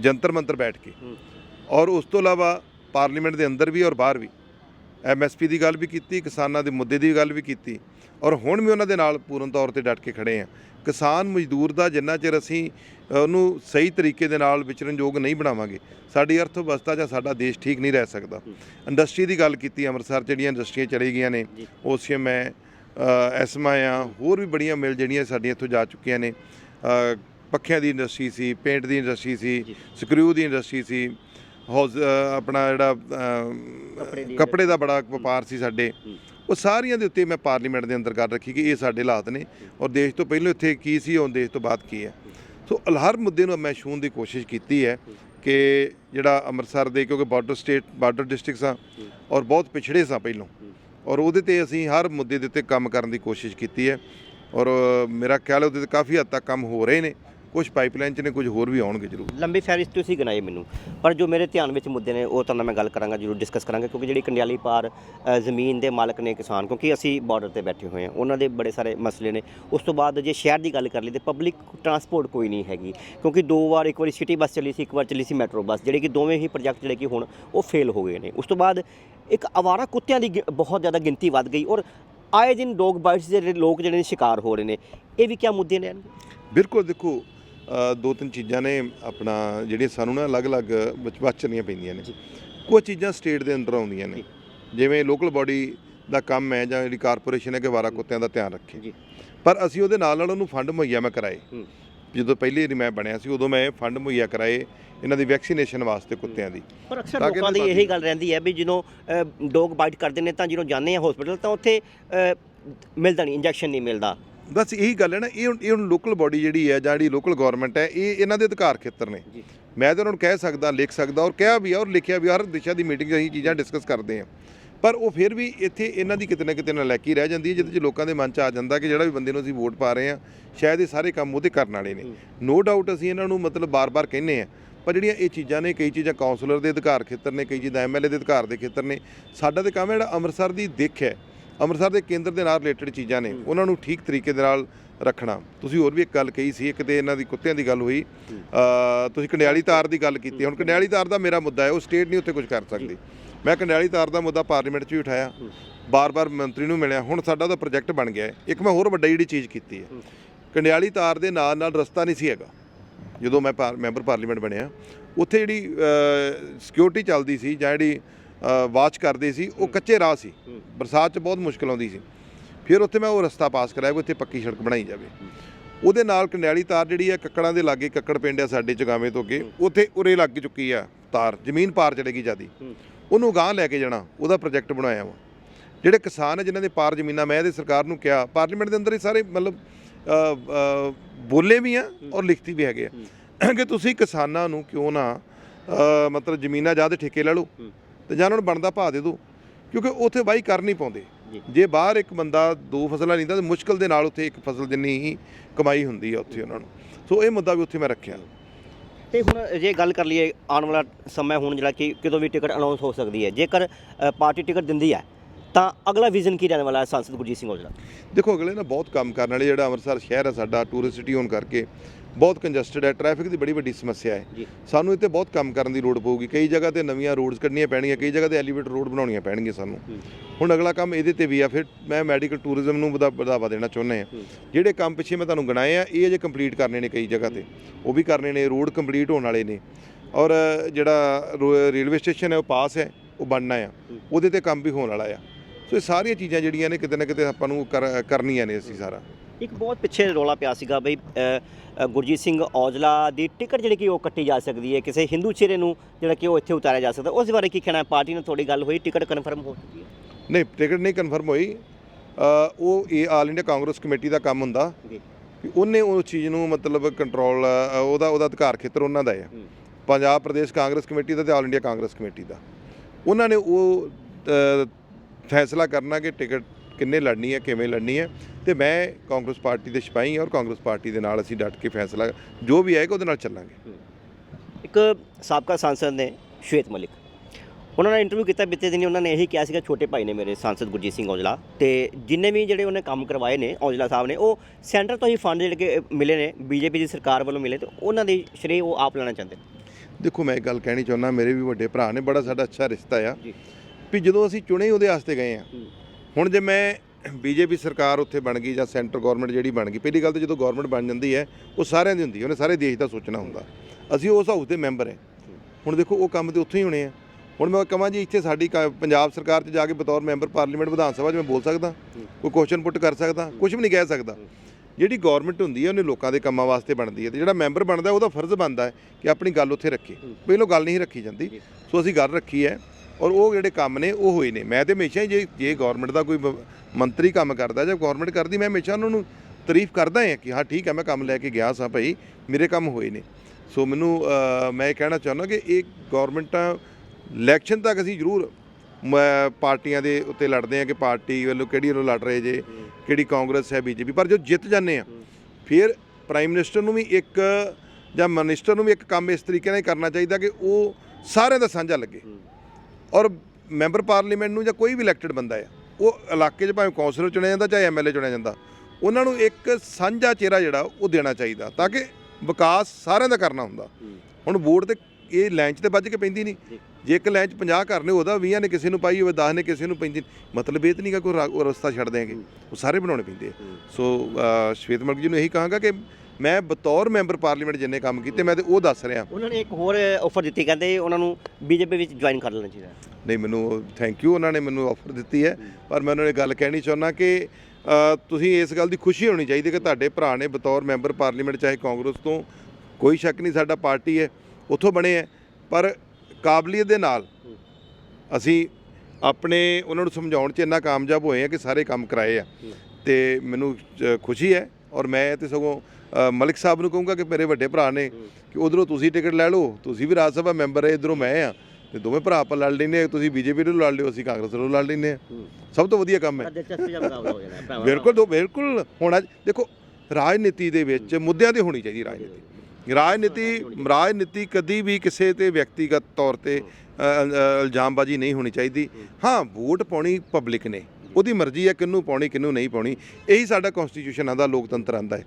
ਜੰਤਰ ਮੰਤਰ ਬੈਠ ਕੇ। ਔਰ ਉਸ ਤੋਂ ਇਲਾਵਾ ਪਾਰਲੀਮੈਂਟ ਦੇ ਅੰਦਰ ਵੀ ਔਰ ਬਾਹਰ ਵੀ ਐਮਐਸਪੀ ਦੀ ਗੱਲ ਵੀ ਕੀਤੀ ਕਿਸਾਨਾਂ ਦੇ ਮੁੱਦੇ ਦੀ ਗੱਲ ਵੀ ਕੀਤੀ। ਔਰ ਹੁਣ ਵੀ ਉਹਨਾਂ ਦੇ ਨਾਲ ਪੂਰਨ ਤੌਰ ਤੇ ਡਟ ਕੇ ਖੜੇ ਆ ਕਿਸਾਨ ਮਜ਼ਦੂਰ ਦਾ ਜਿੰਨਾ ਚਿਰ ਅਸੀਂ ਉਹਨੂੰ ਸਹੀ ਤਰੀਕੇ ਦੇ ਨਾਲ ਵਿਚਰਨਯੋਗ ਨਹੀਂ ਬਣਾਵਾਂਗੇ। ਸਾਡੀ ਅਰਥ ਵਿਵਸਥਾ ਜਾਂ ਸਾਡਾ ਦੇਸ਼ ਠੀਕ ਨਹੀਂ ਰਹਿ ਸਕਦਾ। ਇੰਡਸਟਰੀ ਦੀ ਗੱਲ ਕੀਤੀ ਅੰਮ੍ਰਿਤਸਰ ਜਿਹੜੀਆਂ ਇੰਡਸਟਰੀਆਂ ਚਲੀ ਗਈਆਂ ਨੇ। ਓਸੀਐਮ ਹੈ ਐਸਮਾ ਆ ਹੋਰ ਵੀ ਬੜੀਆਂ ਮਿਲ ਜਿਹੜੀਆਂ ਸਾਡੀਆਂ ਇੱਥੋਂ ਜਾ ਚੁੱਕੀਆਂ ਨੇ। ਪੱਖਿਆਂ ਦੀ ਇੰਡਸਟਰੀ ਸੀ ਪੇਂਟ ਦੀ ਇੰਡਸਟਰੀ ਸੀ। ਸਕਰੂ ਦੀ ਇੰਡਸਟਰੀ ਸੀ ਅ, ਆਪਣਾ ਜਿਹੜਾ ਕੱਪੜੇ ਦੀ ਬੜਾ ਵਪਾਰ ਸੀ ਸਾਡੇ। ਉਹ ਸਾਰੀਆਂ ਦੇ ਉੱਤੇ ਮੈਂ ਪਾਰਲੀਮੈਂਟ ਦੇ ਅੰਦਰ ਗੱਲ ਰੱਖੀ ਕਿ ਇਹ ਸਾਡੇ ਹਾਲਾਤ ਨੇ। ਔਰ ਦੇਸ਼ ਤੋਂ ਪਹਿਲਾਂ ਇੱਥੇ ਕੀ ਸੀ ਔਰ ਦੇਸ਼ ਤੋਂ ਬਾਅਦ ਕੀ ਹੈ। ਸੋ ਹਰ ਮੁੱਦੇ ਨੂੰ ਮੈਂ ਛੂਹਣ ਦੀ ਕੋਸ਼ਿਸ਼ ਕੀਤੀ ਹੈ ਕਿ ਜਿਹੜਾ ਅੰਮ੍ਰਿਤਸਰ ਦੇ, ਕਿਉਂਕਿ ਬਾਰਡਰ ਸਟੇਟ ਬਾਰਡਰ ਡਿਸਟ੍ਰਿਕਟਸ ਆ ਔਰ ਬਹੁਤ ਪਿਛੜੇ ਸਾਂ ਪਹਿਲੋਂ। ਔਰ ਉਹਦੇ ਤੇ ਅਸੀਂ ਹਰ ਮੁੱਦੇ ਦੇ ਉੱਤੇ ਕੰਮ ਕਰਨ ਦੀ ਕੋਸ਼ਿਸ਼ ਕੀਤੀ ਹੈ। ਔਰ ਮੇਰਾ ਖਿਆਲ ਹੈ ਉਹਦੇ ਤੇ ਕਾਫੀ ਹੱਦ ਤੱਕ ਕੰਮ ਹੋ ਰਹੇ ਨੇ। ਕੁਝ ਪਾਈਪਲਾਈਨ 'ਚ ਨੇ ਕੁਝ ਹੋਰ ਵੀ ਆਉਣਗੇ ਜ਼ਰੂਰ। ਲੰਬੀ ਫਹਿਰਿਸਤ ਤੁਸੀਂ ਗਿਣਾਈ ਮੈਨੂੰ। ਪਰ ਜੋ ਮੇਰੇ ਧਿਆਨ ਵਿੱਚ ਮੁੱਦੇ ਨੇ ਉਹ ਤਾਂ ਮੈਂ ਗੱਲ ਕਰਾਂਗਾ ਜ਼ਰੂਰ ਡਿਸਕਸ ਕਰਾਂਗੇ ਕਿਉਂਕਿ ਜਿਹੜੀ ਕੰਡਿਆਲੀ ਪਾਰ ਅ, ਜ਼ਮੀਨ ਦੇ ਮਾਲਕ ਨੇ ਕਿਸਾਨ ਕਿਉਂਕਿ ਅਸੀਂ ਬਾਰਡਰ ਤੇ ਬੈਠੇ ਹੋਏ ਹਾਂ ਉਹਨਾਂ ਦੇ ਬੜੇ ਸਾਰੇ ਮਸਲੇ ਨੇ। ਉਸ ਤੋਂ ਬਾਅਦ ਜੇ ਸ਼ਹਿਰ ਦੀ ਗੱਲ ਕਰ ਲਈ ਤੇ ਪਬਲਿਕ ਟਰਾਂਸਪੋਰਟ ਕੋਈ ਨਹੀਂ ਹੈਗੀ ਕਿਉਂਕਿ ਦੋ ਵਾਰ ਇੱਕ ਵਾਰੀ ਸਿਟੀ ਬੱਸ ਚੱਲੀ ਸੀ ਇੱਕ ਵਾਰ ਚੱਲੀ ਸੀ ਮੈਟਰੋ ਬੱਸ ਜਿਹੜੇ ਕਿ ਦੋਵੇਂ ਹੀ ਪ੍ਰੋਜੈਕਟ ਜਿਹੜੇ ਕਿ ਹੁਣ ਉਹ ਫੇਲ ਹੋ ਗਏ ਨੇ। ਉਸ ਤੋਂ ਬਾਅਦ ਇੱਕ ਆਵਾਰਾ ਕੁੱਤਿਆਂ ਦੀ ਗਿ- ਬਹੁਤ ਜ਼ਿਆਦਾ ਗਿਣਤੀ ਵੱਧ ਗਈ ਔਰ ਆਏ ਦਿਨ ਡੌਗ ਬਾਈਟਸ ਦੇ ਜਿਹੜੇ ਲੋਕ ਜਿਹੜੇ ਨੇ ਸ਼ਿਕਾਰ ਹੋ ਰਹੇ ਨੇ। ਇਹ ਵੀ ਕਿਆ ਮੁੱਦੇ ਨੇ? ਬਿਲਕੁਲ ਦੇਖੋ ਦੋ ਤਿੰਨ ਚੀਜ਼ਾਂ ਨੇ ਆਪਣਾ ਜਿਹੜੀਆਂ ਸਾਨੂੰ ਨਾ ਅਲੱਗ-ਅਲੱਗ ਬਚਣੀਆਂ ਪੈਂਦੀਆਂ ਨੇ। ਕੁਝ ਚੀਜ਼ਾਂ ਸਟੇਟ ਦੇ ਅੰਦਰ ਆਉਂਦੀਆਂ ਨੇ। ਜਿਵੇਂ ਲੋਕਲ ਬਾਡੀ ਦਾ ਕੰਮ ਹੈ ਜਾਂ ਜਿਹੜੀ ਕਾਰਪੋਰੇਸ਼ਨ ਹੈ ਕਿ ਵਾਰਾ ਕੁੱਤਿਆਂ ਦਾ ਧਿਆਨ ਰੱਖੇ। ਪਰ ਅਸੀਂ ਉਹਦੇ ਨਾਲ ਨਾਲ ਉਹਨੂੰ ਫੰਡ ਮੁਹੱਈਆ ਮੈਂ ਕਰਾਏ। ਜਦੋਂ ਪਹਿਲੀ ਵਾਰੀ ਮੈਂ ਬਣਿਆ ਸੀ ਉਦੋਂ ਮੈਂ ਫੰਡ ਮੁਹੱਈਆ ਕਰਾਏ ਇਹਨਾਂ ਦੀ ਵੈਕਸੀਨੇਸ਼ਨ ਵਾਸਤੇ ਕੁੱਤਿਆਂ ਦੀ। ਪਰ ਅਕਸਰ ਲੋਕਾਂ ਦੀ ਇਹੀ ਗੱਲ ਰਹਿੰਦੀ ਹੈ ਵੀ ਜਦੋਂ ਡੌਗ ਬਾਈਟ ਕਰਦੇ ਨੇ ਤਾਂ ਜਦੋਂ ਜਾਂਦੇ ਆ ਹਸਪੀਟਲ ਤਾਂ ਉੱਥੇ ਮਿਲਦਾ ਨਹੀਂ ਇੰਜੈਕਸ਼ਨ ਨਹੀਂ ਮਿਲਦਾ। ਬਸ ਇਹੀ ਗੱਲ ਹੈ ਨਾ ਇਹ ਹੁਣ ਇਹ ਹੁਣ ਲੋਕਲ ਬਾਡੀ ਜਿਹੜੀ ਹੈ ਜਾਂ ਜਿਹੜੀ ਲੋਕਲ ਗਵਰਨਮੈਂਟ ਹੈ ਇਹ ਇਹਨਾਂ ਦੇ ਅਧਿਕਾਰ ਖੇਤਰ ਨੇ। ਜੀ। ਮੈਂ ਤਾਂ ਉਹਨਾਂ ਨੂੰ ਕਹਿ ਸਕਦਾ ਲਿਖ ਸਕਦਾ ਔਰ ਕਿਹਾ ਵੀ ਆ ਔਰ ਲਿਖਿਆ ਵੀ ਆ, ਹਰ ਦਿਸ਼ਾ ਦੀ ਮੀਟਿੰਗ ਅਸੀਂ ਚੀਜ਼ਾਂ ਡਿਸਕਸ ਕਰਦੇ ਹਾਂ। ਪਰ ਉਹ ਫਿਰ ਵੀ ਇੱਥੇ ਇਹਨਾਂ ਦੀ ਕਿਤੇ ਨਾ ਕਿਤੇ ਨਾ ਲੈਕੀ ਰਹਿ ਜਾਂਦੀ ਹੈ ਜਿਹਦੇ 'ਚ ਲੋਕਾਂ ਦੇ ਮਨ 'ਚ ਆ ਜਾਂਦਾ ਕਿ ਜਿਹੜਾ ਵੀ ਬੰਦੇ ਨੂੰ ਅਸੀਂ ਵੋਟ ਪਾ ਰਹੇ ਹਾਂ ਸ਼ਾਇਦ ਇਹ ਸਾਰੇ ਕੰਮ ਉਹਦੇ ਕਰਨ ਵਾਲੇ ਨੇ। ਨੋ ਡਾਊਟ ਅਸੀਂ ਇਹਨਾਂ ਨੂੰ ਮਤਲਬ ਬਾਰ-ਬਾਰ ਕਹਿੰਨੇ ਆ ਪਰ ਜਿਹੜੀਆਂ ਇਹ ਚੀਜ਼ਾਂ ਨੇ ਕਈ ਚੀਜ਼ਾਂ ਕਾਉਂਸਲਰ ਦੇ ਅਧਿਕਾਰ ਖੇਤਰ ਨੇ ਕਈ ਚੀਜ਼ਾਂ ਐਮਐਲਏ ਦੇ ਅਧਿਕਾਰ ਦੇ ਖੇਤਰ ਨੇ। ਸਾਡਾ ਤੇ ਕੰਮ ਹੈ ਜਿਹੜਾ ਅੰਮ੍ਰਿਤਸਰ ਦੀ ਦਿੱਖ ਹੈ। ਅੰਮ੍ਰਿਤਸਰ ਦੇ ਕੇਂਦਰ ਦੇ ਨਾਲ ਰਿਲੇਟਡ ਚੀਜ਼ਾਂ ਨੇ, ਉਹਨਾਂ ਨੂੰ ਠੀਕ ਤਰੀਕੇ ਦੇ ਨਾਲ ਰੱਖਣਾ। ਤੁਸੀਂ ਹੋਰ ਵੀ ਇੱਕ ਗੱਲ ਕਹੀ ਸੀ, ਇੱਕ ਤੇ ਇਹਨਾਂ ਦੀ ਕੁੱਤਿਆਂ ਦੀ ਗੱਲ ਹੋਈ। ਤੁਸੀਂ ਕੰਡਿਆਲੀ ਤਾਰ ਦੀ ਗੱਲ ਕੀਤੀ। ਹੁਣ ਕੰਡਿਆਲੀ ਤਾਰ ਦਾ ਮੇਰਾ ਮੁੱਦਾ ਹੈ, ਉਹ ਸਟੇਟ ਨਹੀਂ ਉੱਥੇ ਕੁਝ ਕਰ ਸਕਦੀ। ਮੈਂ ਕੰਡਿਆਲੀ ਤਾਰ ਦਾ ਮੁੱਦਾ ਪਾਰਲੀਮੈਂਟ 'ਚ ਵੀ ਉਠਾਇਆ। ਬਾਰ-ਬਾਰ ਮੰਤਰੀ ਨੂੰ ਮਿਲਿਆ। ਹੁਣ ਸਾਡਾ ਤਾਂ ਪ੍ਰੋਜੈਕਟ ਬਣ ਗਿਆ ਇੱਕ ਮੈਂ ਹੋਰ ਵੱਡਾ ਜਿਹੜੀ ਚੀਜ਼ ਕੀਤੀ ਹੈ ਕੰਡਿਆਲੀ ਤਾਰ ਦੇ ਨਾਲ ਨਾਲ ਰਸਤਾ ਨਹੀਂ ਸੀ ਹੈਗਾ। ਜਦੋਂ ਮੈਂ ਪਾਰ- ਮੈਂਬਰ ਪਾਰਲੀਮੈਂਟ ਬਣਿਆ, ਉੱਥੇ ਜਿਹੜੀ ਸਿਕਿਉਰਿਟੀ ਚੱਲਦੀ ਸੀ ਜਾਂ ਜਿਹੜੀ ਵਾਚ ਕਰਦੇ ਸੀ ਉਹ ਕੱਚੇ ਰਾਹ ਸੀ। ਬਰਸਾਤ 'ਚ ਬਹੁਤ ਮੁਸ਼ਕਲ ਆਉਂਦੀ ਸੀ। ਫਿਰ ਉੱਥੇ ਮੈਂ ਉਹ ਰਸਤਾ ਪਾਸ ਕਰਾਇਆ ਵੀ ਉੱਥੇ ਪੱਕੀ ਸੜਕ ਬਣਾਈ ਜਾਵੇ। ਉਹਦੇ ਨਾਲ ਕੰਡਿਆਲੀ ਤਾਰ ਜਿਹੜੀ ਹੈ ਕੱਕੜਾਂ ਦੇ ਲਾਗੇ ਕੱਕੜ ਪਿੰਡ ਆ ਸਾਡੇ ਚਗਾਵੇਂ ਤੋਂ ਅੱਗੇ ਉੱਥੇ ਉਰੇ ਲੱਗ ਚੁੱਕੀ ਆ ਤਾਰ ਜ਼ਮੀਨ ਪਾਰ ਚਲੇਗੀ ਜਿਆਦੀ। ਉਹਨੂੰ ਗਾਂ ਲੈ ਕੇ ਜਾਣਾ ਉਹਦਾ ਪ੍ਰੋਜੈਕਟ ਬਣਾਇਆ ਵਾ। ਜਿਹੜੇ ਕਿਸਾਨ ਆ ਜਿਨ੍ਹਾਂ ਦੇ ਪਾਰ ਜ਼ਮੀਨਾਂ ਮੈਂ ਇਹਦੇ ਸਰਕਾਰ ਨੂੰ ਕਿਹਾ ਪਾਰਲੀਮੈਂਟ ਦੇ ਅੰਦਰ ਹੀ ਸਾਰੇ ਮਤਲਬ ਬੋਲੇ ਵੀ ਆ ਔਰ ਲਿਖਤੀ ਵੀ ਹੈਗੇ ਆ। ਕਿ ਤੁਸੀਂ ਕਿਸਾਨਾਂ ਨੂੰ ਕਿਉਂ ਨਾ ਮਤਲਬ ਜ਼ਮੀਨਾਂ ਜਾਂ ਦੇ ਠੇਕੇ ਲੈ ਲਓ। ਤੇ ਜਾਂ ਉਹਨਾਂ ਨੂੰ ਬਣਦਾ ਭਾਅ ਦੇ ਦਿਓ ਕਿਉਂਕਿ ਉੱਥੇ ਵਾਹੀ ਕਰ ਨਹੀਂ ਪਾਉਂਦੇ। ਜੀ। ਬਾਹਰ ਇੱਕ ਬੰਦਾ ਦੋ ਫਸਲਾਂ ਲੈਂਦਾ ਤੇ ਮੁਸ਼ਕਲ ਦੇ ਨਾਲ ਉੱਥੇ ਇੱਕ ਫਸਲ ਜਿੰਨੀ ਹੀ ਕਮਾਈ ਹੁੰਦੀ ਆ ਉੱਥੇ ਉਹਨਾਂ ਨੂੰ। ਸੋ ਇਹ ਮੁੱਦਾ ਵੀ ਉੱਥੇ ਮੈਂ ਰੱਖਿਆ। ਤੇ ਹੁਣ ਜੇ ਗੱਲ ਕਰ ਲਈਏ ਆਉਣ ਵਾਲਾ ਸਮਾਂ ਹੁਣ ਜਿਹੜਾ ਕਿ ਕਦੋਂ ਵੀ ਟਿਕਟ ਅਨਾਉਂਸ ਹੋ ਸਕਦੀ ਹੈ ਜੇਕਰ ਪਾਰਟੀ ਟਿਕਟ ਦਿੰਦੀ ਹੈ ਤਾਂ ਅਗਲਾ ਵਿਜ਼ਨ ਕੀ ਰਹਿਣ ਵਾਲਾ ਹੈ ਸੰਸਦ ਗੁਰਜੀਤ ਸਿੰਘ ਔਜਲਾ? ਦੇਖੋ ਅਗਲੇ ਨਾ ਬਹੁਤ ਕੰਮ ਕਰਨ ਵਾਲੇ ਜਿਹੜਾ ਅੰਮ੍ਰਿਤਸਰ ਸ਼ਹਿਰ ਹੈ ਸਾਡਾ ਟੂਰਿਸਟ ਸਿਟੀ ਹੋਣ ਕਰਕੇ ਬਹੁਤ ਕੰਜਸਟਡ ਹੈ ਟ੍ਰੈਫਿਕ ਦੀ ਬੜੀ ਵੱਡੀ ਸਮੱਸਿਆ ਹੈ। ਸਾਨੂੰ ਇੱਥੇ ਬਹੁਤ ਕੰਮ ਕਰਨ ਦੀ ਲੋੜ ਪਊਗੀ। ਕਈ ਜਗ੍ਹਾ ਤੇ ਨਵੀਆਂ ਰੋਡਸ ਕੱਢਣੀਆਂ ਪੈਣਗੀਆਂ ਕਈ ਜਗ੍ਹਾ ਤੇ ਐਲੀਵੇਟਰ ਰੋਡ ਬਣਾਉਣੀਆਂ ਪੈਣਗੀਆਂ ਸਾਨੂੰ। ਹੁਣ ਅਗਲਾ ਕੰਮ ਇਹਦੇ ਤੇ ਵੀ ਆ ਫਿਰ ਮੈਂ ਮੈਡੀਕਲ ਟੂਰਿਜ਼ਮ ਨੂੰ ਵਧਾ- ਵਧਾਵਾ ਦੇਣਾ ਚਾਹੁੰਦਾ ਹਾਂ। ਜਿਹੜੇ ਕੰਮ ਪਿੱਛੇ ਮੈਂ ਤੁਹਾਨੂੰ ਗਿਣਾਏ ਆ ਇਹ ਅਜੇ ਕੰਪਲੀਟ ਕਰਨੇ ਨੇ ਕਈ ਜਗ੍ਹਾ ਤੇ। ਉਹ ਵੀ ਕਰਨੇ ਨੇ ਰੋਡ ਕੰਪਲੀਟ ਹੋਣ ਵਾਲੇ ਨੇ। ਔਰ ਜਿਹੜਾ ਰੇਲਵੇ ਸਟੇਸ਼ਨ ਹੈ ਉਹ ਪਾਸ ਹੈ ਉਹ ਬਣਨਾ ਆ। ਉਹਦੇ ਤੇ ਕੰਮ ਵੀ ਹੋਣ ਵਾਲਾ ਆ। ਸੋ ਇਹ ਸਾਰੀਆਂ ਚੀਜ਼ਾਂ ਜਿਹੜੀਆਂ ਨੇ ਕਿਤੇ ਨਾ ਕਿਤੇ ਆਪਾਂ ਨੂੰ ਕਰ- ਕਰਨੀਆਂ ਨੇ ਅਸੀਂ ਸਾਰਾ। ਇੱਕ ਬਹੁਤ ਪਿੱਛੇ ਰੌਲਾ ਪਿਆ ਸੀਗਾ ਬਈ ਗੁਰਜੀਤ ਸਿੰਘ ਔਜਲਾ ਦੀ ਟਿਕਟ ਜਿਹੜੀ ਕਿ ਉਹ ਕੱਟੀ ਜਾ ਸਕਦੀ ਹੈ ਕਿਸੇ ਹਿੰਦੂ ਚਿਹਰੇ ਨੂੰ ਜਿਹੜਾ ਕਿ ਉਹ ਇੱਥੇ ਉਤਾਰਿਆ ਜਾ ਸਕਦਾ। ਉਸ ਬਾਰੇ ਕੀ ਕਹਿਣਾ ਹੈ? ਪਾਰਟੀ ਨਾਲ ਤੁਹਾਡੀ ਗੱਲ ਹੋਈ ਟਿਕਟ ਕਨਫਰਮ ਹੋ ਚੁੱਕੀ ਹੈ? ਨਹੀਂ ਟਿਕਟ ਨਹੀਂ ਕਨਫਰਮ ਹੋਈ। ਉਹ ਇਹ ਆਲ ਇੰਡੀਆ ਕਾਂਗਰਸ ਕਮੇਟੀ ਦਾ ਕੰਮ ਹੁੰਦਾ। ਕਿ ਉਹਨੇ ਉਸ ਚੀਜ਼ ਨੂੰ ਮਤਲਬ ਕੰਟਰੋਲ ਉਹਦਾ ਉਹਦਾ ਅਧਿਕਾਰ ਖੇਤਰ ਉਹਨਾਂ ਦਾ ਹੈ। ਪੰਜਾਬ ਪ੍ਰਦੇਸ਼ ਕਾਂਗਰਸ ਕਮੇਟੀ ਦਾ ਤੇ ਆਲ ਇੰਡੀਆ ਕਾਂਗਰਸ ਕਮੇਟੀ ਦਾ। ਉਹਨਾਂ ਨੇ ਉਹ ਫੈਸਲਾ ਕਰਨਾ ਕਿ ਟਿਕਟ ਕਿੰਨੇ ਲੜਨੀ ਹੈ ਕਿਵੇਂ ਲੜਨੀ ਹੈ। ਤੇ ਮੈਂ ਕਾਂਗਰਸ ਪਾਰਟੀ ਦੇ ਸਿਪਾਹੀ ਹਾਂ ਔਰ ਕਾਂਗਰਸ ਪਾਰਟੀ ਦੇ ਨਾਲ ਅਸੀਂ ਡਟ ਕੇ ਫੈਸਲਾ ਜੋ ਵੀ ਆਏਗਾ ਉਹਦੇ ਨਾਲ ਚੱਲਾਂਗੇ। ਇੱਕ ਸਾਬਕਾ ਸਾਂਸਦ ਨੇ ਸ਼ਵੇਤ ਮਲਿਕ। ਉਹਨਾਂ ਨੇ ਇੰਟਰਵਿਊ ਕੀਤਾ ਬੀਤੇ ਦਿਨੀ। ਉਹਨਾਂ ਨੇ ਇਹੀ ਕਿਹਾ ਸੀਗਾ ਛੋਟੇ ਭਾਈ ਨੇ ਮੇਰੇ ਸਾਂਸਦ ਗੁਰਜੀਤ ਸਿੰਘ ਔਜਲਾ। ਤੇ ਜਿੰਨੇ ਵੀ ਜਿਹੜੇ ਉਹਨੇ ਕੰਮ ਕਰਵਾਏ ਨੇ ਔਜਲਾ ਸਾਹਿਬ ਨੇ ਉਹ ਸੈਂਟਰ ਤੋਂ ਹੀ ਫੰਡ ਜਿਹੜੇ ਕਿ ਮਿਲੇ ਨੇ ਬੀਜੇਪੀ ਦੀ ਸਰਕਾਰ ਵੱਲੋਂ ਮਿਲੇ ਤੇ ਉਹਨਾਂ ਦੇ ਸ਼੍ਰੇ ਉਹ ਆਪ ਲੈਣਾ ਚਾਹੁੰਦੇ ਦੇਖੋ ਮੈਂ ਇੱਕ ਗੱਲ ਕਹਿਣੀ ਚਾਹੁੰਦਾ ਮੇਰੇ ਵੀ ਵੱਡੇ ਭਰਾ ਨੇ ਬੜਾ ਸਾਡਾ ਅੱਛਾ ਰਿਸ਼ਤਾ ਆ। ਵੀ ਜਦੋਂ ਅਸੀਂ ਚੁਣੇ ਉਹਦੇ ਵਾਸਤੇ ਗਏ ਆ। ਹੁਣ ਜੇ ਮੈਂ ਬੀਜੇਪੀ ਸਰਕਾਰ ਉੱਥੇ ਬਣ ਗਈ ਜਾਂ ਸੈਂਟਰ ਗਵਰਨਮੈਂਟ ਜਿਹੜੀ ਬਣ ਗਈ ਪਹਿਲੀ ਗੱਲ ਤਾਂ ਜਦੋਂ ਗਵਰਨਮੈਂਟ ਬਣ ਜਾਂਦੀ ਹੈ ਉਹ ਸਾਰਿਆਂ ਦੀ ਹੁੰਦੀ ਹੈ ਉਹਨੇ ਸਾਰੇ ਦੇਸ਼ ਦਾ ਸੋਚਣਾ ਹੁੰਦਾ। ਅਸੀਂ ਉਸ ਹਾਊਸ ਦੇ ਮੈਂਬਰ ਹੈ। ਹੁਣ ਦੇਖੋ ਉਹ ਕੰਮ ਤੇ ਉੱਥੇ ਹੀ ਹੋਣੇ ਆ। ਹੁਣ ਮੈਂ ਕਹਾਂ ਜੀ ਇੱਥੇ ਸਾਡੀ ਪੰਜਾਬ ਸਰਕਾਰ 'ਚ ਜਾ ਕੇ ਬਤੌਰ ਮੈਂਬਰ ਪਾਰਲੀਮੈਂਟ ਵਿਧਾਨ ਸਭਾ 'ਚ ਮੈਂ ਬੋਲ ਸਕਦਾ ਕੋਈ ਕੁਐਸਚਨ ਪੁੱਟ ਕਰ ਸਕਦਾ ਕੁਝ ਵੀ ਨਹੀਂ ਕਹਿ ਸਕਦਾ। ਜਿਹੜੀ ਗਵਰਨਮੈਂਟ ਹੁੰਦੀ ਹੈ ਉਹਨੇ ਲੋਕਾਂ ਦੇ ਕੰਮਾਂ ਵਾਸਤੇ ਬਣਦੀ ਹੈ ਤੇ ਜਿਹੜਾ ਮੈਂਬਰ ਬਣਦਾ ਉਹਦਾ ਫਰਜ਼ ਬਣਦਾ ਹੈ ਕਿ ਆਪਣੀ ਗੱਲ ਉੱਥੇ ਰੱਖੇ। ਪਹਿਲੋਂ ਗੱਲ ਨਹੀਂ ਰੱਖੀ ਜਾਂਦੀ। ਸੋ ਅਸੀਂ ਗੱਲ ਰੱਖੀ ਹੈ। ਔਰ ਉਹ ਜਿਹੜੇ ਕੰਮ ਨੇ, ਉਹ ਹੋਏ ਨੇ। ਮੈਂ ਤੇ ਹਮੇਸ਼ਾ ਹੀ ਜੇ ਜੇ ਗਵਰਨਮੈਂਟ ਦਾ ਕੋਈ ਮੰਤਰੀ ਕੰਮ ਕਰਦਾ, ਜਾਂ ਗਵਰਨਮੈਂਟ ਕਰਦੀ, ਮੈਂ ਹਮੇਸ਼ਾ ਉਹਨਾਂ ਨੂੰ ਤਾਰੀਫ ਕਰਦਾ ਹਾਂ ਕਿ ਹਾਂ, ਠੀਕ ਹੈ, ਮੈਂ ਕੰਮ ਲੈ ਕੇ ਗਿਆ ਸਾਂ ਭਾਈ, ਮੇਰੇ ਕੰਮ ਹੋਏ ਨੇ। ਸੋ ਮੈਨੂੰ ਮੈਂ ਇਹ ਕਹਿਣਾ ਚਾਹੁੰਦਾ ਕਿ ਇਹ ਗਵਰਨਮੈਂਟਾਂ ਇਲੈਕਸ਼ਨ ਤੱਕ ਅਸੀਂ ਜ਼ਰੂਰ, ਮ- ਪਾਰਟੀਆਂ ਦੇ ਉੱਤੇ ਲੜਦੇ ਹਾਂ ਕਿ ਪਾਰਟੀ ਵੱਲੋਂ ਕਿਹੜੀ ਵੱਲੋਂ ਲੜ ਰਹੇ ਜੇ, ਕਿਹੜੀ ਕਾਂਗਰਸ ਹੈ, ਬੀਜੇਪੀ, ਪਰ ਜੋ ਜਿੱਤ ਜਾਂਦੇ ਆ ਫਿਰ ਪ੍ਰਾਈਮ ਮਿਨਿਸਟਰ ਨੂੰ ਵੀ ਇੱਕ, ਜਾਂ ਮਿਨਿਸਟਰ ਨੂੰ ਵੀ ਇੱਕ ਕੰਮ ਇਸ ਤਰੀਕੇ ਨਾਲ ਕਰਨਾ ਚਾਹੀਦਾ ਕਿ ਉਹ ਸਾਰਿਆਂ ਦਾ ਸਾਂਝਾ ਲੱਗੇ। ਔਰ ਮੈਂਬਰ ਪਾਰਲੀਮੈਂਟ ਨੂੰ ਜਾਂ ਕੋਈ ਵੀ ਇਲੈਕਟਡ ਬੰਦਾ ਆ ਉਹ ਇਲਾਕੇ 'ਚ ਭਾਵੇਂ ਕੌਂਸਲਰ ਚੁਣਿਆ ਜਾਂਦਾ ਚਾਹੇ ਐਮਐਲਏ ਚੁਣਿਆ ਜਾਂਦਾ ਉਹਨਾਂ ਨੂੰ ਇੱਕ ਸਾਂਝਾ ਚਿਹਰਾ ਜਿਹੜਾ ਉਹ ਦੇਣਾ ਚਾਹੀਦਾ ਤਾਂ ਕਿ ਵਿਕਾਸ ਸਾਰਿਆਂ ਦਾ ਕਰਨਾ ਹੁੰਦਾ। ਹੁਣ ਵੋਟ ਤੇ ਇਹ ਲਾਈਨ 'ਚ ਤੇ ਵੱਜ ਕੇ ਪੈਂਦੀ ਨਹੀਂ। ਜੇ ਇੱਕ ਲਾਈਨ 'ਚ 50 ਘਰ ਨੇ ਉਹਦਾ 20 ਨੇ ਕਿਸੇ ਨੂੰ ਪਾਈ ਹੋਵੇ 10 ਨੇ ਕਿਸੇ ਨੂੰ ਪੈਂਦੀ ਮਤਲਬ ਇਹ ਤਾਂ ਨਹੀਂਗਾ ਕੋਈ ਰਸਤਾ ਛੱਡ ਦਿਆਂਗੇ। ਉਹ ਸਾਰੇ ਬਣਾਉਣੇ ਪੈਂਦੇ ਸੋ ਅ, ਸ਼ਵੇਤ ਮਲਕ ਜੀ ਨੂੰ ਇਹੀ ਕਹਾਂਗਾ ਕਿ ਮੈਂ ਬਤੌਰ ਮੈਂਬਰ ਪਾਰਲੀਮੈਂਟ ਜਿੰਨੇ ਕੰਮ ਕੀਤੇ ਮੈਂ ਤੇ ਉਹ ਦੱਸ ਰਿਹਾ। ਉਹਨਾਂ ਨੇ ਇੱਕ ਹੋਰ ਆਫਰ ਦਿੱਤੀ ਕਹਿੰਦੇ ਉਹਨਾਂ ਨੂੰ ਬੀਜੇਪੀ ਵਿੱਚ ਜੁਆਇਨ ਕਰ ਲੈਣਾ ਚਾਹੀਦਾ। ਨਹੀਂ ਮੈਨੂੰ ਥੈਂਕ ਯੂ ਉਹਨਾਂ ਨੇ ਮੈਨੂੰ ਆਫਰ ਦਿੱਤੀ ਹੈ। ਪਰ ਮੈਂ ਉਹਨਾਂ ਨੇ ਗੱਲ ਕਹਿਣੀ ਚਾਹੁੰਦਾ ਕਿ ਤੁਸੀਂ ਇਸ ਗੱਲ ਦੀ ਖੁਸ਼ੀ ਹੋਣੀ ਚਾਹੀਦੀ ਕਿ ਤੁਹਾਡੇ ਭਰਾ ਨੇ ਬਤੌਰ ਮੈਂਬਰ ਪਾਰਲੀਮੈਂਟ ਚਾਹੇ ਕਾਂਗਰਸ ਤੋਂ ਕੋਈ ਸ਼ੱਕ ਨਹੀਂ ਸਾਡਾ ਪਾਰਟੀ ਹੈ ਉੱਥੋਂ ਬਣੇ ਹੈ। ਪਰ ਕਾਬਲੀਅਤ ਦੇ ਨਾਲ ਅਸੀਂ ਆਪਣੇ ਉਹਨਾਂ ਨੂੰ ਸਮਝਾਉਣ 'ਚ ਇੰਨਾ ਕਾਮਯਾਬ ਹੋਏ ਆ ਕਿ ਸਾਰੇ ਕੰਮ ਕਰਾਏ ਆ। ਤੇ ਮੈਨੂੰ ਖੁਸ਼ੀ ਹੈ ਔਰ ਮੈਂ ਤੇ ਸਗੋਂ ਮਲਿਕ ਸਾਹਿਬ ਨੂੰ ਕਹੂੰਗਾ ਕਿ ਮੇਰੇ ਵੱਡੇ ਭਰਾ ਨੇ ਕਿ ਉਧਰੋਂ ਤੁਸੀਂ ਟਿਕਟ ਲੈ ਲਓ ਤੁਸੀਂ ਵੀ ਰਾਜ ਸਭਾ ਮੈਂਬਰ ਹੈ ਇਧਰੋਂ ਮੈਂ ਆ। ਤੇ ਦੋਵੇਂ ਭਰਾ ਆਪਾਂ ਲੜ ਲੈਨੇ ਤੁਸੀਂ ਬੀਜੇਪੀ ਨੂੰ ਲੜ ਲਿਓ ਅਸੀਂ ਕਾਂਗਰਸ ਨੂੰ ਲੜ ਲੈਨੇ ਆ। ਸਭ ਤੋਂ ਵਧੀਆ ਕੰਮ ਹੈ। ਬਿਲਕੁਲ ਦੋ ਬਿਲਕੁਲ ਹੋਣਾ ਦੇਖੋ ਰਾਜਨੀਤੀ ਦੇ ਵਿੱਚ ਮੁੱਦਿਆਂ ਤੇ ਹੋਣੀ ਚਾਹੀਦੀ ਰਾਜਨੀਤੀ। ਰਾਜਨੀਤੀ ਰਾਜਨੀਤੀ ਕਦੀ ਵੀ ਕਿਸੇ ਤੇ ਵਿਅਕਤੀਗਤ ਤੌਰ ਤੇ ਇਲਜ਼ਾਮਬਾਜ਼ੀ ਨਹੀਂ ਹੋਣੀ ਚਾਹੀਦੀ। ਹਾਂ ਵੋਟ ਪਾਉਣੀ ਪਬਲਿਕ ਨੇ। ਉਹਦੀ ਮਰਜ਼ੀ ਹੈ ਕਿਹਨੂੰ ਪਾਉਣੀ, ਕਿਹਨੂੰ ਨਹੀਂ ਪਾਉਣੀ। ਇਹੀ ਸਾਡਾ ਕਨਸਟੀਟਿਊਸ਼ਨ ਆਂਦਾ ਲੋਕਤੰਤਰ ਆਂਦਾ ਹੈ।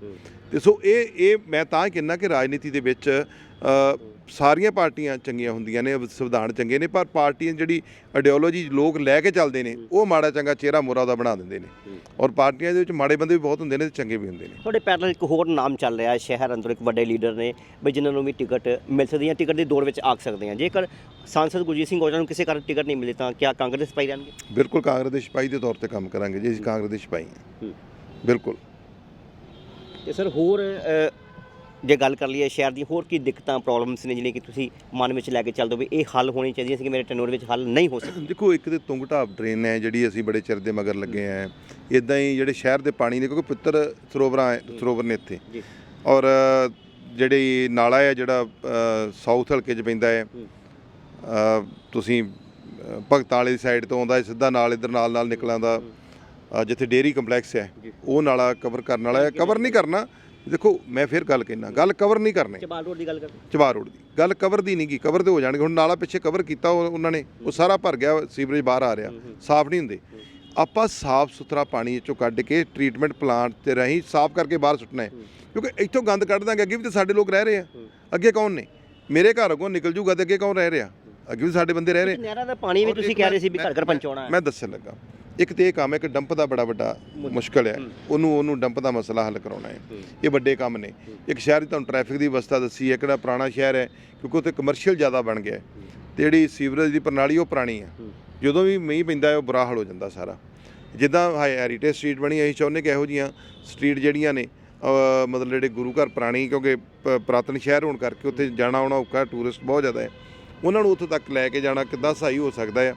ਤੇ ਸੋ ਇਹ ਇਹ ਮੈਂ ਤਾਂ ਕਹਿੰਦਾ ਕਿ ਰਾਜਨੀਤੀ ਦੇ ਵਿੱਚ ਸਾਰੀਆਂ ਪਾਰਟੀਆਂ ਚੰਗੀਆਂ ਹੁੰਦੀਆਂ ਨੇ ਸੰਵਿਧਾਨ ਚੰਗੇ ਨੇ ਪਰ ਪਾਰਟੀਆਂ ਜਿਹੜੀ ਆਈਡੀਓਲੋਜੀ ਲੋਕ ਲੈ ਕੇ ਚੱਲਦੇ ਨੇ ਉਹ ਮਾੜਾ ਚੰਗਾ ਚਿਹਰਾ ਮੋਰਾ ਦਾ ਬਣਾ ਦਿੰਦੇ ਨੇ। ਔਰ ਪਾਰਟੀਆਂ ਦੇ ਵਿੱਚ ਮਾੜੇ ਬੰਦੇ ਵੀ ਬਹੁਤ ਹੁੰਦੇ ਨੇ ਤੇ ਚੰਗੇ ਵੀ ਹੁੰਦੇ ਨੇ। ਤੁਹਾਡੇ ਪੈਰਲ ਇੱਕ ਹੋਰ ਨਾਮ ਚੱਲ ਰਿਹਾ ਹੈ ਸ਼ਹਿਰ ਅੰਦਰ ਇੱਕ ਵੱਡੇ ਲੀਡਰ ਨੇ ਵੀ ਜਿਨ੍ਹਾਂ ਨੂੰ ਵੀ ਟਿਕਟ ਮਿਲ ਸਕਦੀ ਹੈ ਟਿਕਟ ਦੀ ਦੌੜ ਵਿੱਚ ਆ ਸਕਦੇ ਆ। ਜੇਕਰ ਸਾਂਸਦ ਗੁਰਜੀਤ ਸਿੰਘ ਔਜਲਾ ਨੂੰ ਕਿਸੇ ਕਾਰਨ ਟਿਕਟ ਨਹੀਂ ਮਿਲੀ ਤਾਂ ਕਿਆ ਕਾਂਗਰਸ ਪਾਈ ਰਹਿਣਗੇ? ਬਿਲਕੁਲ ਕਾਂਗਰਸ ਦੇ ਸਿਪਾਹੀ ਦੇ ਤੌਰ ਤੇ ਕੰਮ ਕਰਾਂਗੇ ਜੀ ਅਸੀਂ ਕਾਂਗਰਸ ਦੇ ਸਿਪਾਹੀ ਹਾਂ। ਬਿਲਕੁਲ। ਤੇ ਸਰ ਹੋਰ ਜੇ ਗੱਲ ਕਰ ਲਈਏ ਸ਼ਹਿਰ ਦੀ ਹੋਰ ਕੀ ਦਿੱਕਤਾਂ ਪ੍ਰੋਬਲਮਸ ਨੇ ਜਿਹੜੀਆਂ ਕਿ ਤੁਸੀਂ ਮਨ ਵਿੱਚ ਲੈ ਕੇ ਚੱਲਦੇ ਹੋ ਵੀ ਇਹ ਹੱਲ ਹੋਣੀ ਚਾਹੀਦੀਆਂ ਸੀ ਕਿ ਮੇਰੇ ਟੈਨੋਰ ਵਿੱਚ ਹੱਲ ਨਹੀਂ ਹੋ ਸਕਦੀ ਦੇਖੋ ਇੱਕ ਤੇ ਢਾਬ ਡਰੇਨ ਹੈ ਜਿਹੜੀ ਅਸੀਂ ਬੜੇ ਚਿਰ ਦੇ ਮਗਰ ਲੱਗੇ ਆ ਇਦਾਂ ਹੀ ਜਿਹੜੇ ਸ਼ਹਿਰ ਦੇ ਪਾਣੀ ਨੇ ਕਿਉਂਕਿ ਪੁੱਤਰ ਸਰੋਵਰਾਂ ਸਰੋਵਰ ਨੇ ਇੱਥੇ। ਜੀ। ਔਰ ਜਿਹੜੀ ਨਾਲਾ ਹੈ ਜਿਹੜਾ ਸਾਊਥ ਹਲਕੇ 'ਚ ਪੈਂਦਾ ਹੈ ਤੁਸੀਂ ਭਗਤਾਂ ਵਾਲੀ ਸਾਈਡ ਤੋਂ ਆਉਂਦਾ ਸਿੱਧਾ ਨਾਲ ਇਧਰ ਨਾਲ ਨਾਲ ਨਿਕਲਾਂ ਦਾ ਜਿੱਥੇ ਡੇਰੀ ਕੰਪਲੈਕਸ ਹੈ। ਉਹ ਨਾਲਾ ਕਵਰ ਕਰਨ ਵਾਲਾ ਹੈ। ਕਵਰ ਨਹੀਂ ਕਰਨਾ ਦੇਖੋ ਮੈਂ ਫਿਰ ਗੱਲ ਕਹਿਣਾ ਗੱਲ ਕਵਰ ਨਹੀਂ ਕਰਨੇ। ਚਬਾਲ ਰੋਡ ਦੀ ਗੱਲ ਕਰਦੇ। ਚਬਾਰ ਰੋਡ ਦੀ। ਗੱਲ ਕਵਰ ਦੀ ਨਹੀਂ ਗੀ ਕਵਰ ਤੇ ਹੋ ਜਾਣਗੇ। ਹੁਣ ਨਾਲਾ ਪਿੱਛੇ ਕਵਰ ਕੀਤਾ ਉਹ- ਉਹਨਾਂ ਨੇ ਉਹ ਸਾਰਾ ਭਰ ਗਿਆ ਸੀਵਰੇਜ ਬਾਹਰ ਆ ਰਿਹਾ। ਸਾਫ਼ ਨਹੀਂ ਹੁੰਦੇ। ਆਪਾਂ ਸਾਫ਼ ਸੁਥਰਾ ਪਾਣੀ ਇਹ ਚੋਂ ਕੱਢ ਕੇ ਟ੍ਰੀਟਮੈਂਟ ਪਲਾਂਟ ਤੇ ਰਹੀ ਸਾਫ਼ ਕਰਕੇ ਬਾਹਰ ਸੁੱਟਣਾ ਹੈ। ਕਿਉਂਕਿ ਇੱਥੋਂ ਗੰਦ ਕੱਢ ਦਾਂਗੇ ਅੱਗੇ ਵੀ ਤਾਂ ਸਾਡੇ ਲੋਕ ਰਹਿ ਰਹੇ ਆ। ਅੱਗੇ ਕੌਣ ਨੇ? ਮੇਰੇ ਘਰ ਅੱਗੋਂ ਨਿਕਲ ਜੂਗਾ ਤੇ ਅੱਗੇ ਕੌਣ ਰਹਿ ਰਿਹਾ? ਅੱਗੇ ਵੀ ਸਾਡੇ ਬੰਦੇ ਰਹਿ ਰਹੇ। ਨਹਿਰਾਂ ਦਾ ਪਾਣੀ ਵੀ ਤੁਸੀਂ ਕਹਿ ਰਹੇ ਸੀ ਵੀ ਘਰ ਘਰ ਪਹੁੰਚਾਉਣਾ ਹੈ। ਮੈਂ ਦੱਸਣ ਲੱਗਾ। ਇੱਕ ਤੇ ਇਹ ਕੰਮ ਹੈ ਕਿ ਡੰਪ ਦਾ ਬੜਾ ਵੱਡਾ ਮੁਸ਼ਕਲ ਹੈ। ਉਹਨੂੰ ਉਹਨੂੰ ਡੰਪ ਦਾ ਮਸਲਾ ਹੱਲ ਕਰਾਉਣਾ ਹੈ। ਇਹ ਵੱਡੇ ਕੰਮ ਨੇ। ਇੱਕ ਸ਼ਹਿਰ ਦੀ ਤੁਹਾਨੂੰ ਟ੍ਰੈਫਿਕ ਦੀ ਅਵਸਥਾ ਦੱਸੀ ਹੈ ਕਿਹੜਾ ਪੁਰਾਣਾ ਸ਼ਹਿਰ ਹੈ ਕਿਉਂਕਿ ਉੱਥੇ ਕਮਰਸ਼ੀਅਲ ਜ਼ਿਆਦਾ ਬਣ ਗਿਆ ਤੇ ਜਿਹੜੀ ਸੀਵਰੇਜ ਦੀ ਪ੍ਰਣਾਲੀ ਉਹ ਪੁਰਾਣੀ ਹੈ। ਜਦੋਂ ਵੀ ਮੀਂਹ ਪੈਂਦਾ ਹੈ ਉਹ ਬੁਰਾ ਹਾਲ ਹੋ ਜਾਂਦਾ ਸਾਰਾ। ਜਿੱਦਾਂ ਹੈਰੀਟੇਜ ਸਟਰੀਟ ਬਣੀ ਹੈ, ਅਸੀਂ ਚਾਹੁੰਦੇ ਕਿ ਇਹੋ ਜੀਆਂ ਸਟਰੀਟ ਜਿਹੜੀਆਂ ਨੇ ਮਤਲਬ ਜਿਹੜੇ ਗੁਰੂ ਘਰ ਪੁਰਾਣੀ ਕਿਉਂਕਿ ਪੁਰਾਤਨ ਸ਼ਹਿਰ ਹੋਣ ਕਰਕੇ ਉੱਥੇ ਜਾਣਾ ਆਉਣਾ ਔਖਾ ਟੂਰਿਸਟ ਬਹੁਤ ਜ਼ਿਆਦਾ ਹੈ। ਉਹਨਾਂ ਨੂੰ ਉੱਥੋਂ ਤੱਕ ਲੈ ਕੇ ਜਾਣਾ ਕਿੱਦਾਂ ਸਹੀ ਹੋ ਸਕਦਾ ਹੈ।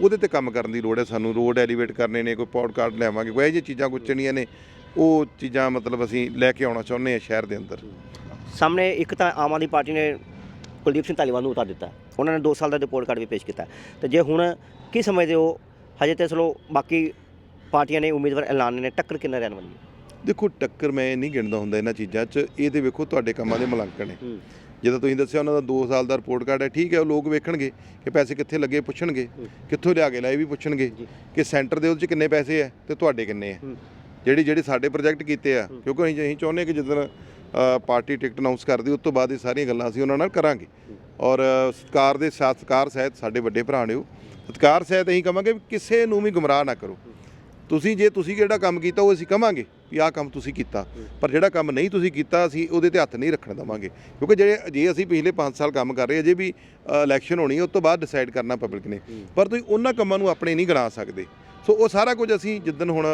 ਉਹਦੇ ਤੇ ਕੰਮ ਕਰਨ ਦੀ ਲੋੜ ਹੈ ਸਾਨੂੰ। ਰੋਡ ਐਲੀਵੇਟ ਕਰਨੇ ਨੇ ਕੋਈ ਪੌਡਕਾਸਟ ਲਿਆਵਾਂਗੇ ਕੋਈ ਇਹੋ ਜਿਹੀਆਂ ਚੀਜ਼ਾਂ ਗੁੱਚਣੀਆਂ ਨੇ ਉਹ ਚੀਜ਼ਾਂ ਮਤਲਬ ਅਸੀਂ ਲੈ ਕੇ ਆਉਣਾ ਚਾਹੁੰਦੇ ਹਾਂ ਸ਼ਹਿਰ ਦੇ ਅੰਦਰ। ਸਾਹਮਣੇ ਇੱਕ ਤਾਂ ਆਮ ਆਦਮੀ ਪਾਰਟੀ ਨੇ ਕੁਲਦੀਪ ਸਿੰਘ ਧਾਲੀਵਾਲ ਨੂੰ ਉਤਾਰ ਦਿੱਤਾ। ਉਹਨਾਂ ਨੇ 2 ਸਾਲ ਦਾ ਰਿਪੋਰਟ ਕਾਰਡ ਵੀ ਪੇਸ਼ ਕੀਤਾ। ਤੇ ਜੇ ਹੁਣ ਕੀ ਸਮਝਦੇ ਹੋ ਹਜੇ ਤੇ ਚਲੋ ਬਾਕੀ ਪਾਰਟੀਆਂ ਨੇ ਉਮੀਦਵਾਰ ਐਲਾਨੇ ਨੇ ਟੱਕਰ ਕਿੰਨਾ ਰਹਿਣ ਵਾਲੀ ਹੈ? ਦੇਖੋ ਟੱਕਰ ਮੈਂ ਨਹੀਂ ਗਿਣਦਾ ਹੁੰਦਾ ਇਹਨਾਂ ਚੀਜ਼ਾਂ 'ਚ। ਇਹ ਤੇ ਵੇਖੋ ਤੁਹਾਡੇ ਕੰਮਾਂ ਦੇ ਮੁਲਾਂਕਣ ਨੇ। ਹੂੰ। ਜਦੋਂ ਤੁਸੀਂ ਦੱਸਿਆ ਉਹਨਾਂ ਦਾ 2 ਸਾਲ ਦਾ ਰਿਪੋਰਟ ਕਾਰਡ ਹੈ ਠੀਕ ਹੈ ਉਹ ਲੋਕ ਵੇਖਣਗੇ ਕਿ ਪੈਸੇ ਕਿੱਥੇ ਲੱਗੇ ਪੁੱਛਣਗੇ। ਕਿੱਥੋਂ ਲਿਆ ਕੇ ਲਾਏ ਵੀ ਪੁੱਛਣਗੇ। ਕਿ ਸੈਂਟਰ ਦੇ ਉਹਦੇ 'ਚ ਕਿੰਨੇ ਪੈਸੇ ਹੈ ਤੇ ਤੁਹਾਡੇ ਕਿੰਨੇ ਹੈ। ਜਿਹੜੀ ਜਿਹੜੀ ਸਾਡੇ ਪ੍ਰੋਜੈਕਟ ਕੀਤੇ ਆ। ਕਿਉਂਕਿ ਅਸੀਂ ਅਸੀਂ ਚਾਹੁੰਦੇ ਕਿ ਜਦੋਂ ਪਾਰਟੀ ਟਿਕਟ ਅਨਾਉਂਸ ਕਰਦੀ ਉਸ ਤੋਂ ਬਾਅਦ ਇਹ ਸਾਰੀਆਂ ਗੱਲਾਂ ਅਸੀਂ ਉਹਨਾਂ ਨਾਲ ਕਰਾਂਗੇ। ਔਰ ਅ, ਸਤਿਕਾਰ ਦੇ ਸਾਥ ਸਤਿਕਾਰ ਸਹਿਤ ਸਾਡੇ ਵੱਡੇ ਭਰਾ ਨੇ ਉਹ ਸਤਿਕਾਰ ਸਹਿਤ ਅਸੀਂ ਕਵਾਂਗੇ ਵੀ ਕਿਸੇ ਨੂੰ ਵੀ ਗੁੰਮਰਾਹ ਨਾ ਕਰੋ ਤੁਸੀਂ ਜੇ ਤੁਸੀਂ ਜਿਹੜਾ ਕੰਮ ਕੀਤਾ ਉਹ ਅਸੀਂ ਕਵਾਂਗੇ ਵੀ ਆਹ ਕੰਮ ਤੁਸੀਂ ਕੀਤਾ। ਪਰ ਜਿਹੜਾ ਕੰਮ ਨਹੀਂ ਤੁਸੀਂ ਕੀਤਾ ਅਸੀਂ ਉਹਦੇ ਤੇ ਹੱਥ ਨਹੀਂ ਰੱਖਣ ਦਵਾਂਗੇ। ਕਿਉਂਕਿ ਜਿਹੜੇ ਜੇ ਅਸੀਂ ਪਿਛਲੇ 5 ਸਾਲ ਕੰਮ ਕਰ ਰਹੇ ਅਜੇ ਵੀ ਇਲੈਕਸ਼ਨ ਹੋਣੀ ਹੈ ਉਸ ਤੋਂ ਬਾਅਦ ਡਿਸਾਈਡ ਕਰਨਾ ਪਬਲਿਕ ਨੇ। ਪਰ ਤੁਸੀਂ ਉਹਨਾਂ ਕੰਮਾਂ ਨੂੰ ਆਪਣੇ ਨਹੀਂ ਗਿਣਾ ਸਕਦੇ। ਸੋ ਉਹ ਸਾਰਾ ਕੁਝ ਅਸੀਂ ਜਿੱਦਨ ਹੁਣ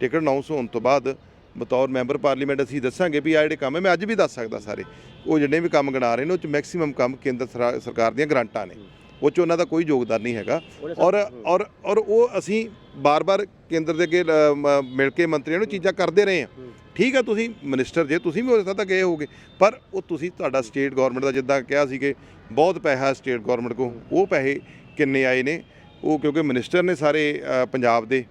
ਟਿਕਟ ਅਨਾਉਂਸ ਹੋਣ ਤੋਂ ਬਾਅਦ ਬਤੌਰ ਮੈਂਬਰ ਪਾਰਲੀਮੈਂਟ ਅਸੀਂ ਦੱਸਾਂਗੇ ਵੀ ਆ ਜਿਹੜੇ ਕੰਮ ਹੈ ਮੈਂ ਅੱਜ ਵੀ ਦੱਸ ਸਕਦਾ ਸਾਰੇ। ਉਹ ਜਿਹੜੇ ਵੀ ਕੰਮ ਗਿਣਾ ਰਹੇ ਨੇ ਉਹ ਚ ਮੈਕਸਿਮਮ ਕੰਮ ਕੇਂਦਰ ਸਰਾ- ਸਰਕਾਰ ਦੀਆਂ ਗ੍ਰਾਂਟਾਂ ਨੇ। ਉਹ ਚ ਉਹਨਾਂ ਦਾ ਕੋਈ ਯੋਗਦਾਨ ਨਹੀਂ ਹੈਗਾ। ਔਰ ਔਰ ਔਰ ਉਹ ਅਸੀਂ ਬਾਰ-ਬਾਰ ਕੇਂਦਰ ਦੇ ਅੱਗੇ ਅ, ਮ- ਮਿਲ ਕੇ ਮੰਤਰੀਆਂ ਨੂੰ ਚੀਜ਼ਾਂ ਕਰਦੇ ਰਹੇ ਹਾਂ। ਠੀਕ ਹੈ ਤੁਸੀਂ ਮਿਨਿਸਟਰ ਜੇ ਤੁਸੀਂ ਵੀ ਹੋ ਸਕਦਾ ਗਏ ਹੋਗੇ ਪਰ ਉਹ ਤੁਸੀਂ ਤੁਹਾਡਾ ਸਟੇਟ ਗਵਰਨਮੈਂਟ ਦਾ ਜਿੱਦਾਂ ਕਿਹਾ ਸੀ ਕਿ ਬਹੁਤ ਪੈਸਾ ਸਟੇਟ ਗਵਰਨਮੈਂਟ ਕੋ ਉਹ ਪੈਸੇ ਕਿੰਨੇ ਆਏ ਨੇ? ਉਹ ਕਿਉਂਕਿ ਮਿਨਿਸਟਰ ਨੇ ਸਾਰੇ ਅ, ਪੰਜਾਬ ਦੇ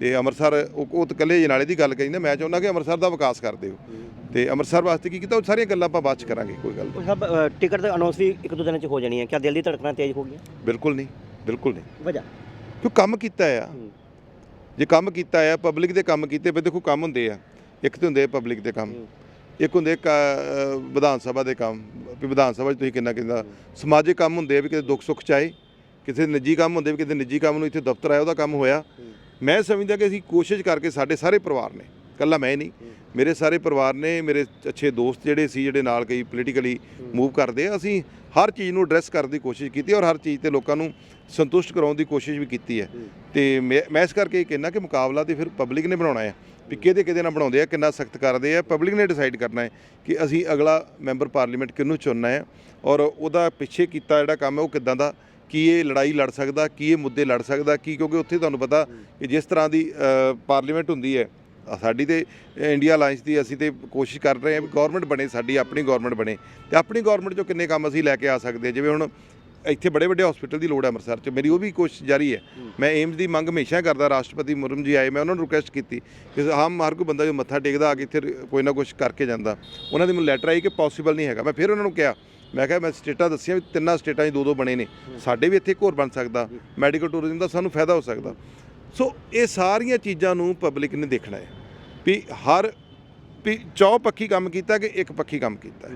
ਤੇ ਅੰਮ੍ਰਿਤਸਰ ਉਹ ਉਹ ਤਾਂ ਇਕੱਲੇ ਜਨਾਲੇ ਦੀ ਗੱਲ ਕਰੀ ਨਾ ਮੈਂ ਚਾਹੁੰਦਾ ਕਿ ਅੰਮ੍ਰਿਤਸਰ ਦਾ ਵਿਕਾਸ ਕਰ ਦਿਓ। ਤੇ ਅੰਮ੍ਰਿਤਸਰ ਵਾਸਤੇ ਕੀ ਕੀਤਾ ਉਹ ਸਾਰੀਆਂ ਗੱਲਾਂ ਆਪਾਂ ਬਾਅਦ ਚ ਕਰਾਂਗੇ ਕੋਈ ਗੱਲ ਨਹੀਂ। ਸਭ ਟਿਕਟ ਦਾ ਅਨਾਉਂਸ ਵੀ ਇੱਕ ਦੋ ਦਿਨਾਂ ਚ ਹੋ ਜਾਣੀ ਹੈ ਕਿਆ ਦਿਲ ਦੀ ਧੜਕਣਾ ਤੇਜ਼ ਹੋ ਗਈਆਂ? ਬਿਲਕੁਲ ਨਹੀਂ ਬਿਲਕੁਲ ਨਹੀਂ। ਵਜ੍ਹਾ? ਕਿਉਂ ਕੰਮ ਕੀਤਾ ਆ? ਜੇ ਕੰਮ ਕੀਤਾ ਆ ਪਬਲਿਕ ਦੇ ਕੰਮ ਕੀਤੇ ਪਏ ਦੇਖੋ ਕੰਮ ਹੁੰਦੇ ਆ। ਇੱਕ ਤੇ ਹੁੰਦੇ ਆ ਪਬਲਿਕ ਦੇ ਕੰਮ, ਇੱਕ ਹੁੰਦੇ ਕ- ਵਿਧਾਨ ਸਭਾ ਦੇ ਕੰਮ। ਵੀ ਵਿਧਾਨ ਸਭਾ 'ਚ ਤੁਸੀਂ ਕਿੰਨਾ ਕਿੰਨਾ ਸਮਾਜਿਕ ਕੰਮ ਹੁੰਦੇ ਆ, ਵੀ ਕਿਤੇ ਦੁੱਖ ਸੁੱਖ ਚਾਹੇ ਕਿਸੇ ਨਿੱਜੀ ਕੰਮ ਹੁੰਦੇ ਵੀ ਕਿਤੇ ਨਿੱਜੀ ਕੰਮ ਨੂੰ ਇੱਥੇ ਦਫ਼ਤਰ ਆਇਆ, ਉਹਦਾ ਕੰਮ ਹੋਇਆ। ਮੈਂ ਸਮਝਦਾ ਕਿ ਅਸੀਂ ਕੋਸ਼ਿਸ਼ ਕਰਕੇ ਸਾਡੇ ਸਾਰੇ ਪਰਿਵਾਰ ਨੇ ਕੱਲਾ ਮੈਂ ਨਹੀਂ, ਮੇਰੇ ਸਾਰੇ ਪਰਿਵਾਰ ਨੇ, ਮੇਰੇ ਅੱਛੇ ਦੋਸਤ ਜਿਹੜੇ ਸੀ, ਜਿਹੜੇ ਨਾਲ ਕਈ ਪੋਲੀਟੀਕਲੀ ਮੂਵ ਕਰਦੇ ਆ, ਅਸੀਂ ਹਰ ਚੀਜ਼ ਨੂੰ ਐਡਰੈਸ ਕਰਨ ਦੀ ਕੋਸ਼ਿਸ਼ ਕੀਤੀ ਔਰ ਹਰ ਚੀਜ਼ ਤੇ ਲੋਕਾਂ ਨੂੰ ਸੰਤੁਸ਼ਟ ਕਰਾਉਣ ਦੀ ਕੋਸ਼ਿਸ਼ ਵੀ ਕੀਤੀ ਹੈ। ਤੇ ਮੈਂ ਇਸ ਕਰਕੇ ਇਹ ਕਹਿੰਦਾ ਕਿ ਮੁਕਾਬਲਾ ਤੇ ਫਿਰ ਪਬਲਿਕ ਨੇ ਬਣਾਉਣਾ ਹੈ ਵੀ ਕਿਹਦੇ ਕਿਹਦੇ ਨਾਲ ਬਣਾਉਂਦੇ ਆ ਕਿੰਨਾ ਸਖਤ ਕਰਦੇ ਆ। ਪਬਲਿਕ ਨੇ ਡਿਸਾਈਡ ਕਰਨਾ ਹੈ ਕਿ ਅਸੀਂ ਅਗਲਾ ਮੈਂਬਰ ਪਾਰਲੀਮੈਂਟ ਕਿਹਨੂੰ ਚੁਣਨਾ ਹੈ ਔਰ ਉਹਦਾ ਪਿੱਛੇ ਕੀਤਾ ਜਿਹੜਾ ਕੰਮ ਹੈ ਉਹ ਕਿੱਦਾਂ ਦਾ ਕੀ ਇਹ ਲੜਾਈ ਲੜ ਸਕਦਾ ਕੀ ਇਹ ਮੁੱਦੇ ਲੜ ਸਕਦਾ ਕੀ ਕਿਉਂਕਿ ਉੱਥੇ ਤੁਹਾਨੂੰ ਪਤਾ ਕਿ ਜਿਸ ਤਰ੍ਹਾਂ ਦੀ ਪਾਰਲੀਮੈਂਟ ਹੁੰਦੀ ਹੈ ਸਾਡੀ ਤੇ ਇੰਡੀਆ ਅਲਾਈਅੰਸ ਦੀ ਅਸੀਂ ਤੇ ਕੋਸ਼ਿਸ਼ ਕਰ ਰਹੇ ਹਾਂ ਵੀ ਗਵਰਨਮੈਂਟ ਬਣੇ, ਸਾਡੀ ਆਪਣੀ ਗਵਰਨਮੈਂਟ ਬਣੇ। ਤੇ ਆਪਣੀ ਗਵਰਨਮੈਂਟ ਚੋਂ ਕਿੰਨੇ ਕੰਮ ਅਸੀਂ ਲੈ ਕੇ ਆ ਸਕਦੇ ਹਾਂ? ਜਿਵੇਂ ਹੁਣ ਇੱਥੇ ਬੜੇ ਵੱਡੇ ਹਸਪੀਟਲ ਦੀ ਲੋੜ ਹੈ ਅੰਮ੍ਰਿਤਸਰ 'ਚ। ਮੇਰੀ ਉਹ ਵੀ ਕੋਸ਼ਿਸ਼ ਜਾਰੀ ਹੈ। ਮੈਂ ਏਮਸ ਦੀ ਮੰਗ ਹਮੇਸ਼ਾ ਕਰਦਾ, ਰਾਸ਼ਟਰਪਤੀ ਮੁਰਮ ਜੀ ਆਏ, ਮੈਂ ਉਹਨਾਂ ਨੂੰ ਰਿਕੁਐਸਟ ਕੀਤੀ ਕਿ ਹਮ ਹਰ ਕੋਈ ਬੰਦਾ ਜੋ ਮੱਥਾ ਟੇਕਦਾ ਆ ਕੇ ਇੱਥੇ ਕੋਈ ਨਾ ਕੁਝ ਕਰਕੇ ਜਾਂਦਾ। ਉਹਨਾਂ ਦੀ ਮੈਨੂੰ ਲੈਟਰ ਆਈ ਕਿ ਪੋਸੀਬਲ ਨਹੀਂ ਹੈਗਾ। ਮੈਂ ਫਿਰ ਉਹਨਾਂ ਨੂੰ ਕਿਹਾ, ਮੈਂ ਕਿਹਾ ਮੈਂ ਸਟੇਟਾਂ ਦੱਸੀਆਂ ਵੀ ਤਿੰਨਾਂ ਸਟੇਟਾਂ 'ਚ ਦੋ ਦੋ ਬਣੇ ਨੇ। ਸਾਡੇ ਵੀ ਇੱਥੇ ਇੱਕ ਹੋਰ ਬਣ ਸਕਦਾ। ਮੈਡੀਕਲ ਟੂਰਿਜ਼ਮ ਦਾ ਸਾਨੂੰ ਫਾਇਦਾ ਹੋ ਸਕਦਾ। ਸੋ ਇਹ ਸਾਰੀਆਂ ਚੀਜ਼ਾਂ ਨੂੰ ਪਬਲਿਕ ਨੇ ਦੇਖਣਾ ਹੈ ਵੀ ਹਰ ਵੀ ਚੌਪੱਖੀ ਕੰਮ ਕੀਤਾ ਕਿ ਇੱਕ ਪੱਖੀ ਕੰਮ ਕੀਤਾ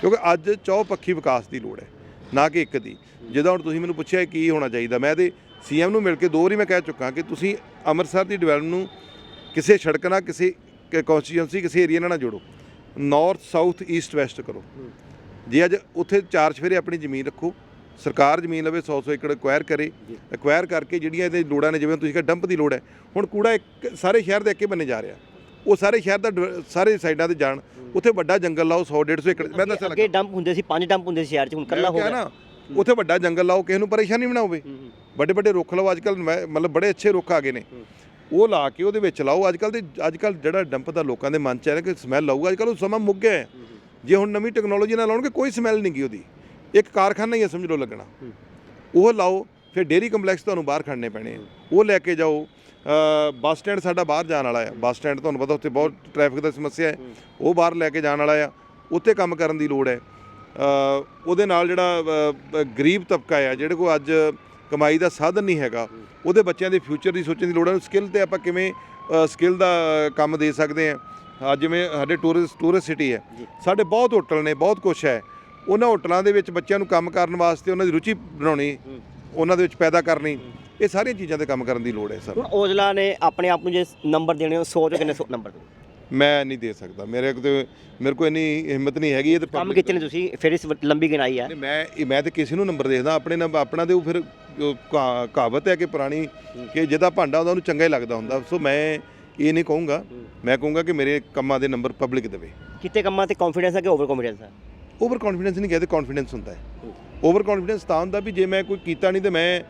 ਕਿਉਂਕਿ ਅੱਜ ਚੌਪੱਖੀ ਵਿਕਾਸ ਦੀ ਲੋੜ ਹੈ, ਨਾ ਕਿ ਇੱਕ ਦੀ। ਜਿੱਦਾਂ ਹੁਣ ਤੁਸੀਂ ਮੈਨੂੰ ਪੁੱਛਿਆ ਕੀ ਹੋਣਾ ਚਾਹੀਦਾ, ਮੈਂ ਤੇ ਸੀਐਮ ਨੂੰ ਮਿਲ ਕੇ ਦੋ ਵਾਰੀ ਮੈਂ ਕਹਿ ਚੁੱਕਾ ਕਿ ਤੁਸੀਂ ਅੰਮ੍ਰਿਤਸਰ ਦੀ ਡਿਵੈਲਪਮੈਂਟ ਨੂੰ ਕਿਸੇ ਸੜਕ ਨਾਲ, ਕਿਸੇ ਕਨਸਟੀਟਿਊਂਸੀ ਕਿਸੇ ਏਰੀਆ ਨਾਲ ਨਾ ਜੋੜੋ। ਨਾਰਥ ਸਾਊਥ ਈਸਟ ਵੈਸਟ ਕਰੋ। ਜੇ ਅੱਜ ਉੱਥੇ ਚਾਰ ਸਵੇਰੇ ਆਪਣੀ ਜ਼ਮੀਨ ਰੱਖੋ ਸਰਕਾਰ ਜ਼ਮੀਨ ਲਵੇ 100 100 ਏਕੜ ਐਕਵਾਇਰ ਕਰੇ ਐਕਵਾਇਰ ਕਰਕੇ ਜਿਹੜੀਆਂ ਇਹਦੇ ਲੋੜਾਂ ਨੇ ਜਿਵੇਂ ਤੁਸੀਂ ਕਿਹਾ ਡੰਪ ਦੀ ਲੋੜ ਹੈ ਹੁਣ ਕੂੜਾ ਇੱਕ ਸਾਰੇ ਸ਼ਹਿਰ ਦੇ ਇੱਕੇ ਬੰਨੇ ਜਾ ਰਿਹਾ। ਉਹ ਸਾਰੇ ਸ਼ਹਿਰ ਦਾ ਡਿਵ- ਸਾਰੇ ਸਾਈਡਾਂ ਤੇ ਜਾਣ ਉੱਥੇ ਵੱਡਾ ਜੰਗਲ ਲਾਓ 100 150 ਏਕੜ ਮੈਂ ਦੱਸਾਂ ਅੱਗੇ ਡੰਪ ਹੁੰਦੇ ਸੀ ਪੰਜ ਡੰਪ ਹੁੰਦੇ ਸੀ ਸ਼ਹਿਰ 'ਚ ਹੁਣ ਕੱਲਾ ਹੋ ਗਿਆ। ਨਾ ਉੱਥੇ ਵੱਡਾ ਜੰਗਲ ਲਾਓ ਕਿਸੇ ਨੂੰ ਪਰੇਸ਼ਾਨੀ ਨਾ ਹੋਵੇ ਵੱਡੇ ਵੱਡੇ ਰੁੱਖ ਲਾਓ ਅੱਜ ਕੱਲ ਮਤਲਬ ਬੜੇ ਅੱਛੇ ਰੁੱਖ ਆ ਗਏ ਨੇ। ਉਹ ਲਾ ਕੇ ਉਹਦੇ ਵਿੱਚ ਲਾਓ ਅੱਜ ਕੱਲ ਤੇ ਅੱਜ ਕੱਲ ਜਿਹੜਾ ਡੰਪ ਦਾ ਲੋਕਾਂ ਦੇ ਮਨ ਚ ਹੈ ਕਿ ਸਮੈਲ ਆਊਗਾ ਅੱਜ ਕੱਲ ਉਹ ਸਮਾਂ ਮੁੱਕ ਗਿਆ ਹੈ। ਜੇ ਹੁਣ ਨਵੀਂ ਟੈਕਨੋਲੋਜੀ ਨਾਲ ਲਾਉਣਗੇ ਕੋਈ ਸਮੈਲ ਨਹੀਂ ਗੀ ਉਹਦੀ। ਇੱਕ ਕਾਰਖਾਨਾ ਹੀ ਹੈ ਸਮਝ ਲਓ ਲੱਗਣਾ। ਉਹ ਲਾਓ, ਫਿਰ ਡੇਰੀ ਕੰਪਲੈਕਸ ਤੁਹਾਨੂੰ ਬਾਹਰ ਖੜਨੇ ਪੈਣੇ ਆ। ਉਹ ਲੈ ਕੇ ਜਾਓ। ਬੱਸ ਸਟੈਂਡ ਸਾਡਾ ਬਾਹਰ ਜਾਣ ਵਾਲਾ ਹੈ ਬੱਸ ਸਟੈਂਡ ਤੁਹਾਨੂੰ ਪਤਾ ਉੱਥੇ ਬਹੁਤ ਟ੍ਰੈਫਿਕ ਦਾ ਸਮੱਸਿਆ ਹੈ। ਉਹ ਬਾਹਰ ਲੈ ਕੇ ਜਾਣ ਵਾਲਾ ਆ। ਉੱਥੇ ਕੰਮ ਕਰਨ ਦੀ ਲੋੜ ਹੈ। ਉਹਦੇ ਨਾਲ ਜਿਹੜਾ ਗਰੀਬ ਤਬਕਾ ਆ, ਜਿਹੜੇ ਕੋ ਅੱਜ ਕਮਾਈ ਦਾ ਸਾਧਨ ਨਹੀਂ ਹੈਗਾ, ਉਹਦੇ ਬੱਚਿਆਂ ਦੇ ਫਿਊਚਰ ਦੀ ਸੋਚਣ ਦੀ ਲੋੜ ਹੈ। ਸਕਿੱਲ ਤੇ ਆਪਾਂ ਕਿਵੇਂ ਸਕਿੱਲ ਦਾ ਕੰਮ ਦੇ ਸਕਦੇ ਹਾਂ। ਅੱਜ ਜਿਵੇਂ ਸਾਡੇ ਟੂਰਿਸਟ ਟੂਰਿਸਟ ਸਿਟੀ ਹੈ। ਸਾਡੇ ਬਹੁਤ ਹੋਟਲ ਨੇ, ਬਹੁਤ ਕੁਝ ਹੈ। ਉਹਨਾਂ ਹੋਟਲਾਂ ਦੇ ਵਿੱਚ ਬੱਚਿਆਂ ਨੂੰ ਕੰਮ ਕਰਨ ਵਾਸਤੇ ਉਹਨਾਂ ਦੀ ਰੁਚੀ ਬਣਾਉਣੀ ਉਹਨਾਂ ਦੇ ਵਿੱਚ ਪੈਦਾ ਕਰਨੀ ਇਹ ਸਾਰੀਆਂ ਚੀਜ਼ਾਂ ਤੇ ਕੰਮ ਕਰਨ ਦੀ ਲੋੜ ਹੈ ਸਰ। ਹੁਣ ਔਜਲਾ ਨੇ ਆਪਣੇ ਆਪ ਨੂੰ ਜੇ ਨੰਬਰ ਦੇਣੇ ਹੋ 100 ਚੋਂ ਕਿੰਨੇ ਨੰਬਰ? ਦਿਓ ਮੈਂ ਨਹੀਂ ਦੇ ਸਕਦਾ। ਮੇਰੇ ਕੋਲ ਮੇਰੇ ਕੋਲ ਇੰਨੀ ਹਿੰਮਤ ਨਹੀਂ ਹੈਗੀ ਇਹ ਤੇ ਕੰਮ public ਕੀਤੇ ਨੇ ਤੁਸੀਂ? ਫਿਰ ਇਸ ਲੰਬੀ ਗਿਣਾਈ ਹੈ ਮੈਂ ਮੈਂ ਤੇ ਕਿਸੇ ਨੂੰ ਨੰਬਰ ਦੇਖਦਾ ਆਪਣੇ ਨੰਬਰ ਆਪਣਾ ਦੇ ਉਹ ਫਿਰ ਕਹਾਵਤ ਹੈ ਕਿ ਪੁਰਾਣੀ ਕਿ ਜਿਹਦਾ ਭਾਂਡਾ ਹੁੰਦਾ ਉਹਨੂੰ ਚੰਗਾ ਹੀ ਲੱਗਦਾ ਹੁੰਦਾ। ਸੋ ਮੈਂ ਇਹ ਨਹੀਂ ਕਹੂੰਗਾ। ਮੈਂ ਕਹੂੰਗਾ ਕਿ ਮੇਰੇ ਕੰਮਾਂ ਦੇ ਨੰਬਰ ਪਬਲਿਕ ਦੇਵੇ। ਕਿਤੇ ਕੰਮਾਂ ਤੇ ਕੌਨਫੀਡੈਂਸ ਹੈ ਕਿ ਓਵਰ ਕੌਨਫੀਡੈਂਸ ਹੈ ਓਵਰ ਕੌਨਫੀਡੈਂਸ ਨਹੀਂ ਕਹਿੰਦੇ ਕੌਨਫੀਡੈਂਸ ਹੁੰਦਾ ਹੈ। ਓਵਰ ਕੌਨਫੀਡੈਂਸ ਤਾਂ ਹੁੰਦਾ ਵੀ ਜੇ ਮੈਂ ਕੋਈ ਕੀਤਾ ਨਹੀਂ ਤੇ ਮੈਂ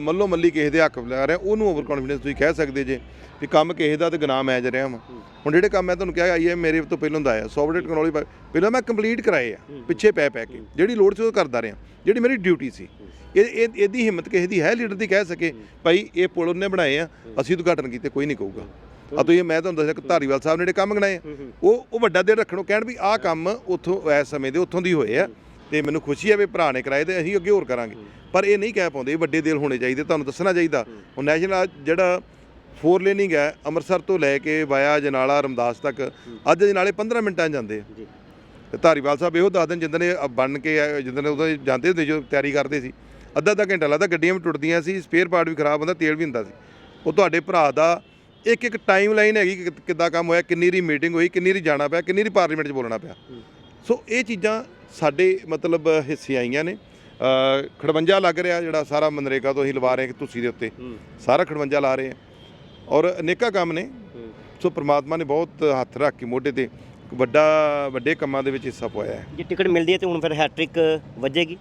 ਮੱਲੋ ਮੱਲੀ ਕਿਸੇ ਦੇ ਹੱਕ ਲੈ ਰਿਹਾ ਉਹਨੂੰ ਓਵਰ ਕੌਨਫੀਡੈਂਸ ਤੁਸੀਂ ਕਹਿ ਸਕਦੇ ਜੇ ਵੀ ਕੰਮ ਕਿਸੇ ਦਾ ਤੇ ਗੁਨਾਹ ਮੈਂ ਜ ਰਿਹਾ ਵਾਂ। ਹੁਣ ਜਿਹੜੇ ਕੰਮ ਮੈਂ ਤੁਹਾਨੂੰ ਕਿਹਾ ਆਈ ਹੈ ਮੇਰੇ ਤੋਂ ਪਹਿਲਾਂ ਦਾ ਆਇਆ ਸੌਫਟਵੇਅਰ ਟੈਕਨੋਲੋਜੀ ਪਹਿਲਾਂ ਮੈਂ ਕੰਪਲੀਟ ਕਰਾਏ ਆ ਪਿੱਛੇ ਪੈ ਪੈ ਕੇ। ਜਿਹੜੀ ਲੋੜ ਸੀ ਉਹ ਕਰਦਾ ਰਿਹਾ। ਜਿਹੜੀ ਮੇਰੀ ਡਿਊਟੀ ਸੀ ਇਹ ਇਹ ਇਹਦੀ ਹਿੰਮਤ ਕਿਸੇ ਦੀ ਹੈ ਲੀਡਰ ਦੀ ਕਹਿ ਸਕੇ ਭਾਈ ਇਹ ਪੁਲ ਉਹਨੇ ਬਣਾਏ ਆ ਅਸੀਂ ਉਦਘਾਟਨ ਕੀਤੇ ਕੋਈ ਨਹੀਂ ਕਹੂਗਾ। ਆ ਤੁਸੀਂ ਮੈਂ ਤੁਹਾਨੂੰ ਦੱਸਿਆ ਕਿ ਧਾਰੀਵਾਲ ਸਾਹਿਬ ਨੇ ਜਿਹੜੇ ਕੰਮ ਗਣਾਏ ਉਹ ਉਹ ਵੱਡਾ ਦਿਲ ਰੱਖਣੋਂ ਕਹਿਣ ਵੀ ਆਹ ਕੰਮ ਉੱਥੋਂ ਇਸ ਸਮੇਂ ਦੇ ਉੱਥੋਂ ਦੀ ਹੋਏ ਆ ਤੇ ਮੈਨੂੰ ਖੁਸ਼ੀ ਹੈ ਵੀ ਭਰਾ ਨੇ ਕਰਾਏ ਤੇ ਅਸੀਂ ਅੱਗੇ ਹੋਰ ਕਰਾਂਗੇ। ਪਰ ਇਹ ਨਹੀਂ ਕਹਿ ਪਾਉਂਦੇ ਵੱਡੇ ਦਿਲ ਹੋਣੇ ਚਾਹੀਦੇ ਤੁਹਾਨੂੰ ਦੱਸਣਾ ਚਾਹੀਦਾ। ਹੁਣ ਨੈਸ਼ਨਲ ਜਿਹੜਾ ਫੋਰ ਲੇਨਿੰਗ ਹੈ ਅੰਮ੍ਰਿਤਸਰ ਤੋਂ ਲੈ ਕੇ ਵਾਇਆ ਜਨਾਲਾ ਰਮਦਾਸ ਤੱਕ ਅੱਜ ਜਨਾਲੇ 15 ਮਿੰਟਾਂ ਜਾਂਦੇ ਆ। ਜੀ। ਤੇ ਧਾਰੀਵਾਲ ਸਾਹਿਬ ਇਹੋ ਦੱਸ ਦਿਨ ਜਿੱਦਣ ਇਹ ਬਣ ਕੇ ਉਦੋਂ ਇਹ ਜਾਂਦੇ ਹੁੰਦੇ ਜੋ ਤਿਆਰੀ ਕਰਦੇ ਸੀ। ਅੱਧਾ ਅੱਧਾ ਘੰਟਾ ਲੱਗਦਾ ਗੱਡੀਆਂ ਵੀ ਟੁੱਟਦੀਆਂ ਸੀ ਸਪੇਅਰ ਪਾਰਟ ਵੀ ਖਰਾਬ ਹੁੰਦਾ ਤੇਲ ਵੀ ਹੁੰਦਾ ਸੀ। ਉਹ ਤੁਹਾਡੇ ਭਰਾ ਦਾ ਇੱਕ ਇੱਕ ਟਾਈਮ ਲਾਈਨ ਹੈਗੀ ਕਿ ਕਿੱਦਾਂ ਕੰਮ ਹੋਇਆ ਕਿੰਨੀ ਰੀ ਮੀਟਿੰਗ ਹੋਈ ਕਿੰਨੀ ਰੀ ਜਾਣਾ ਪਿਆ ਕਿੰਨੀ ਰੀ ਪਾਰਲੀਮੈਂਟ 'ਚ ਬੋਲਣਾ ਪਿਆ। ਸੋ ਇਹ ਚੀਜ਼ਾਂ ਸਾਡੇ ਮਤਲਬ ਹਿੱਸੇ ਆਈਆਂ ਨੇ। ਖੜਵੰਜਾ ਲੱਗ ਰਿਹਾ ਜਿਹੜਾ ਸਾਰਾ ਮਨਰੇਗਾ ਤੋਂ ਅਸੀਂ ਲਵਾ ਰਹੇ ਕਿ ਤੁਸੀਂ ਦੇ ਉੱਤੇ। ਸਾਰਾ ਖੜਵੰਜਾ ਲਾ ਰਹੇ ਆ ਔਰ ਅਨੇਕਾਂ ਕੰਮ ਨੇ। ਸੋ ਪ੍ਰਮਾਤਮਾ ਨੇ ਬਹੁਤ ਹੱਥ ਰੱਖ ਕੇ ਮੋਢੇ ਤੇ ਵੱਡਾ ਵੱਡੇ ਕੰਮਾਂ ਦੇ ਵਿੱਚ ਹਿੱਸਾ ਪਾਇਆ ਹੈ। ਜੇ ਟਿਕਟ ਮਿਲਦੀ ਹੈ ਤੇ ਹੁਣ ਫਿਰ ਹੈਟ੍ਰਿਕ ਵੱਜੇਗੀ?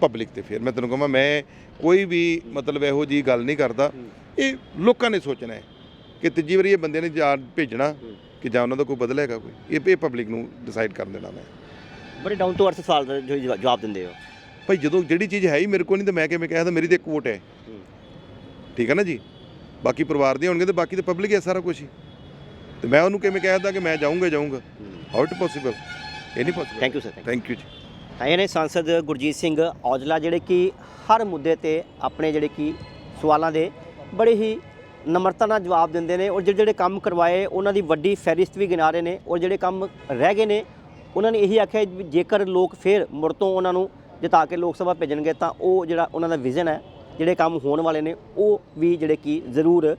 ਪਬਲਿਕ ਤੇ ਫਿਰ ਮੈਂ ਤੈਨੂੰ ਕਹਾਂ ਮੈਂ ਕੋਈ ਵੀ ਮਤਲਬ ਇਹੋ ਜੀ ਗੱਲ ਨਹੀਂ ਕਰਦਾ। ਇਹ ਲੋਕਾਂ ਨੇ ਸੋਚਣਾ ਹੈ। ਕਿ ਤੀਜੀ ਵਾਰੀ ਇਹ ਬੰਦੇ ਨੇ ਜਾਂ ਭੇਜਣਾ ਕਿ ਜਾਂ ਉਹਨਾਂ ਦਾ ਕੋਈ ਬਦਲ ਹੈਗਾ ਕੋਈ ਇਹ ਇਹ ਪਬਲਿਕ ਨੂੰ ਡਿਸਾਈਡ ਕਰਨ ਦੇਣਾ ਮੈਂ। ਬੜੇ ਡਾਊਨ ਟੂ ਅਰਥ ਸਵਾਲ ਦਾ ਜੋ ਜਵਾ- ਜਵਾਬ ਦਿੰਦੇ ਹੋ। ਭਾਈ ਜਦੋਂ ਜਿਹੜੀ ਚੀਜ਼ ਹੈ ਹੀ ਮੇਰੇ ਕੋਲ ਨਹੀਂ ਤਾਂ ਮੈਂ ਕਿਵੇਂ ਕਹਿਦਾ ਮੇਰੀ ਤੇ ਇੱਕ ਵੋਟ ਹੈ। ਠੀਕ ਹੈ ਨਾ ਜੀ? ਬਾਕੀ ਪਰਿਵਾਰ ਦੇ ਹੋਣਗੇ ਤੇ ਬਾਕੀ ਤੇ ਪਬਲਿਕ ਹੈ ਸਾਰਾ ਕੁਝ ਹੀ। ਤੇ ਮੈਂ ਉਹਨੂੰ ਕਿਵੇਂ ਕਹਿਦਾ ਕਿ ਮੈਂ ਜਾਊਂਗਾ ਜਾਊਂਗਾ। ਹਾਊ ਇਟ ਪੋਸੀਬਲ ਇਹ ਨਹੀਂ possible thank you sir thank you ji. ਆਏ ਨੇ ਸੰਸਦ ਗੁਰਜੀਤ ਸਿੰਘ ਔਜਲਾ ਜਿਹੜੇ ਕਿ ਹਰ ਮੁੱਦੇ ਤੇ ਆਪਣੇ ਜਿਹੜੇ ਕਿ ਸਵਾਲਾਂ ਦੇ ਬੜੇ ਹੀ ਨਮਰਤਾ ਨਾਲ ਜਵਾਬ ਦਿੰਦੇ ਨੇ ਔਰ ਜਿਹੜੇ ਜਿਹੜੇ ਕੰਮ ਕਰਵਾਏ ਉਹਨਾਂ ਦੀ ਵੱਡੀ ਫਹਿਰਿਸਤ ਵੀ ਗਿਣਾ ਰਹੇ ਨੇ ਔਰ ਜਿਹੜੇ ਕੰਮ ਰਹਿ ਗਏ ਨੇ ਉਹਨਾਂ ਨੇ ਇਹੀ ਆਖਿਆ ਵੀ ਜੇਕਰ ਲੋਕ ਫਿਰ ਮੁੜ ਤੋਂ ਉਹਨਾਂ ਨੂੰ ਜਿਤਾ ਕੇ ਲੋਕ ਸਭਾ ਭੇਜਣਗੇ ਤਾਂ ਉਹ ਜਿਹੜਾ ਉਹਨਾਂ ਦਾ ਵਿਜ਼ਨ ਹੈ ਜਿਹੜੇ ਕੰਮ ਹੋਣ ਵਾਲੇ ਨੇ ਉਹ ਵੀ ਜਿਹੜੇ ਕਿ ਜ਼ਰੂਰ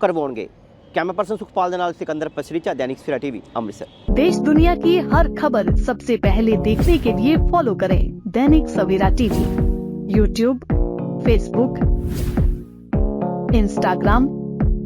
ਕਰਵਾਉਣਗੇ ਕੈਮਰਾ ਪਰਸਨ ਸੁਖਪਾਲ ਦੇ ਨਾਲ ਸਿਕੰਦਰ ਪਸਰੀਚਾ ਦੈਨਿਕ ਸਵੇਰਾ ਟੀਵੀ ਅੰਮ੍ਰਿਤਸਰ देश दुनिया की हर खबर सबसे पहले देखने के लिए फॉलो करें Dainik Savera TV YouTube Facebook Instagram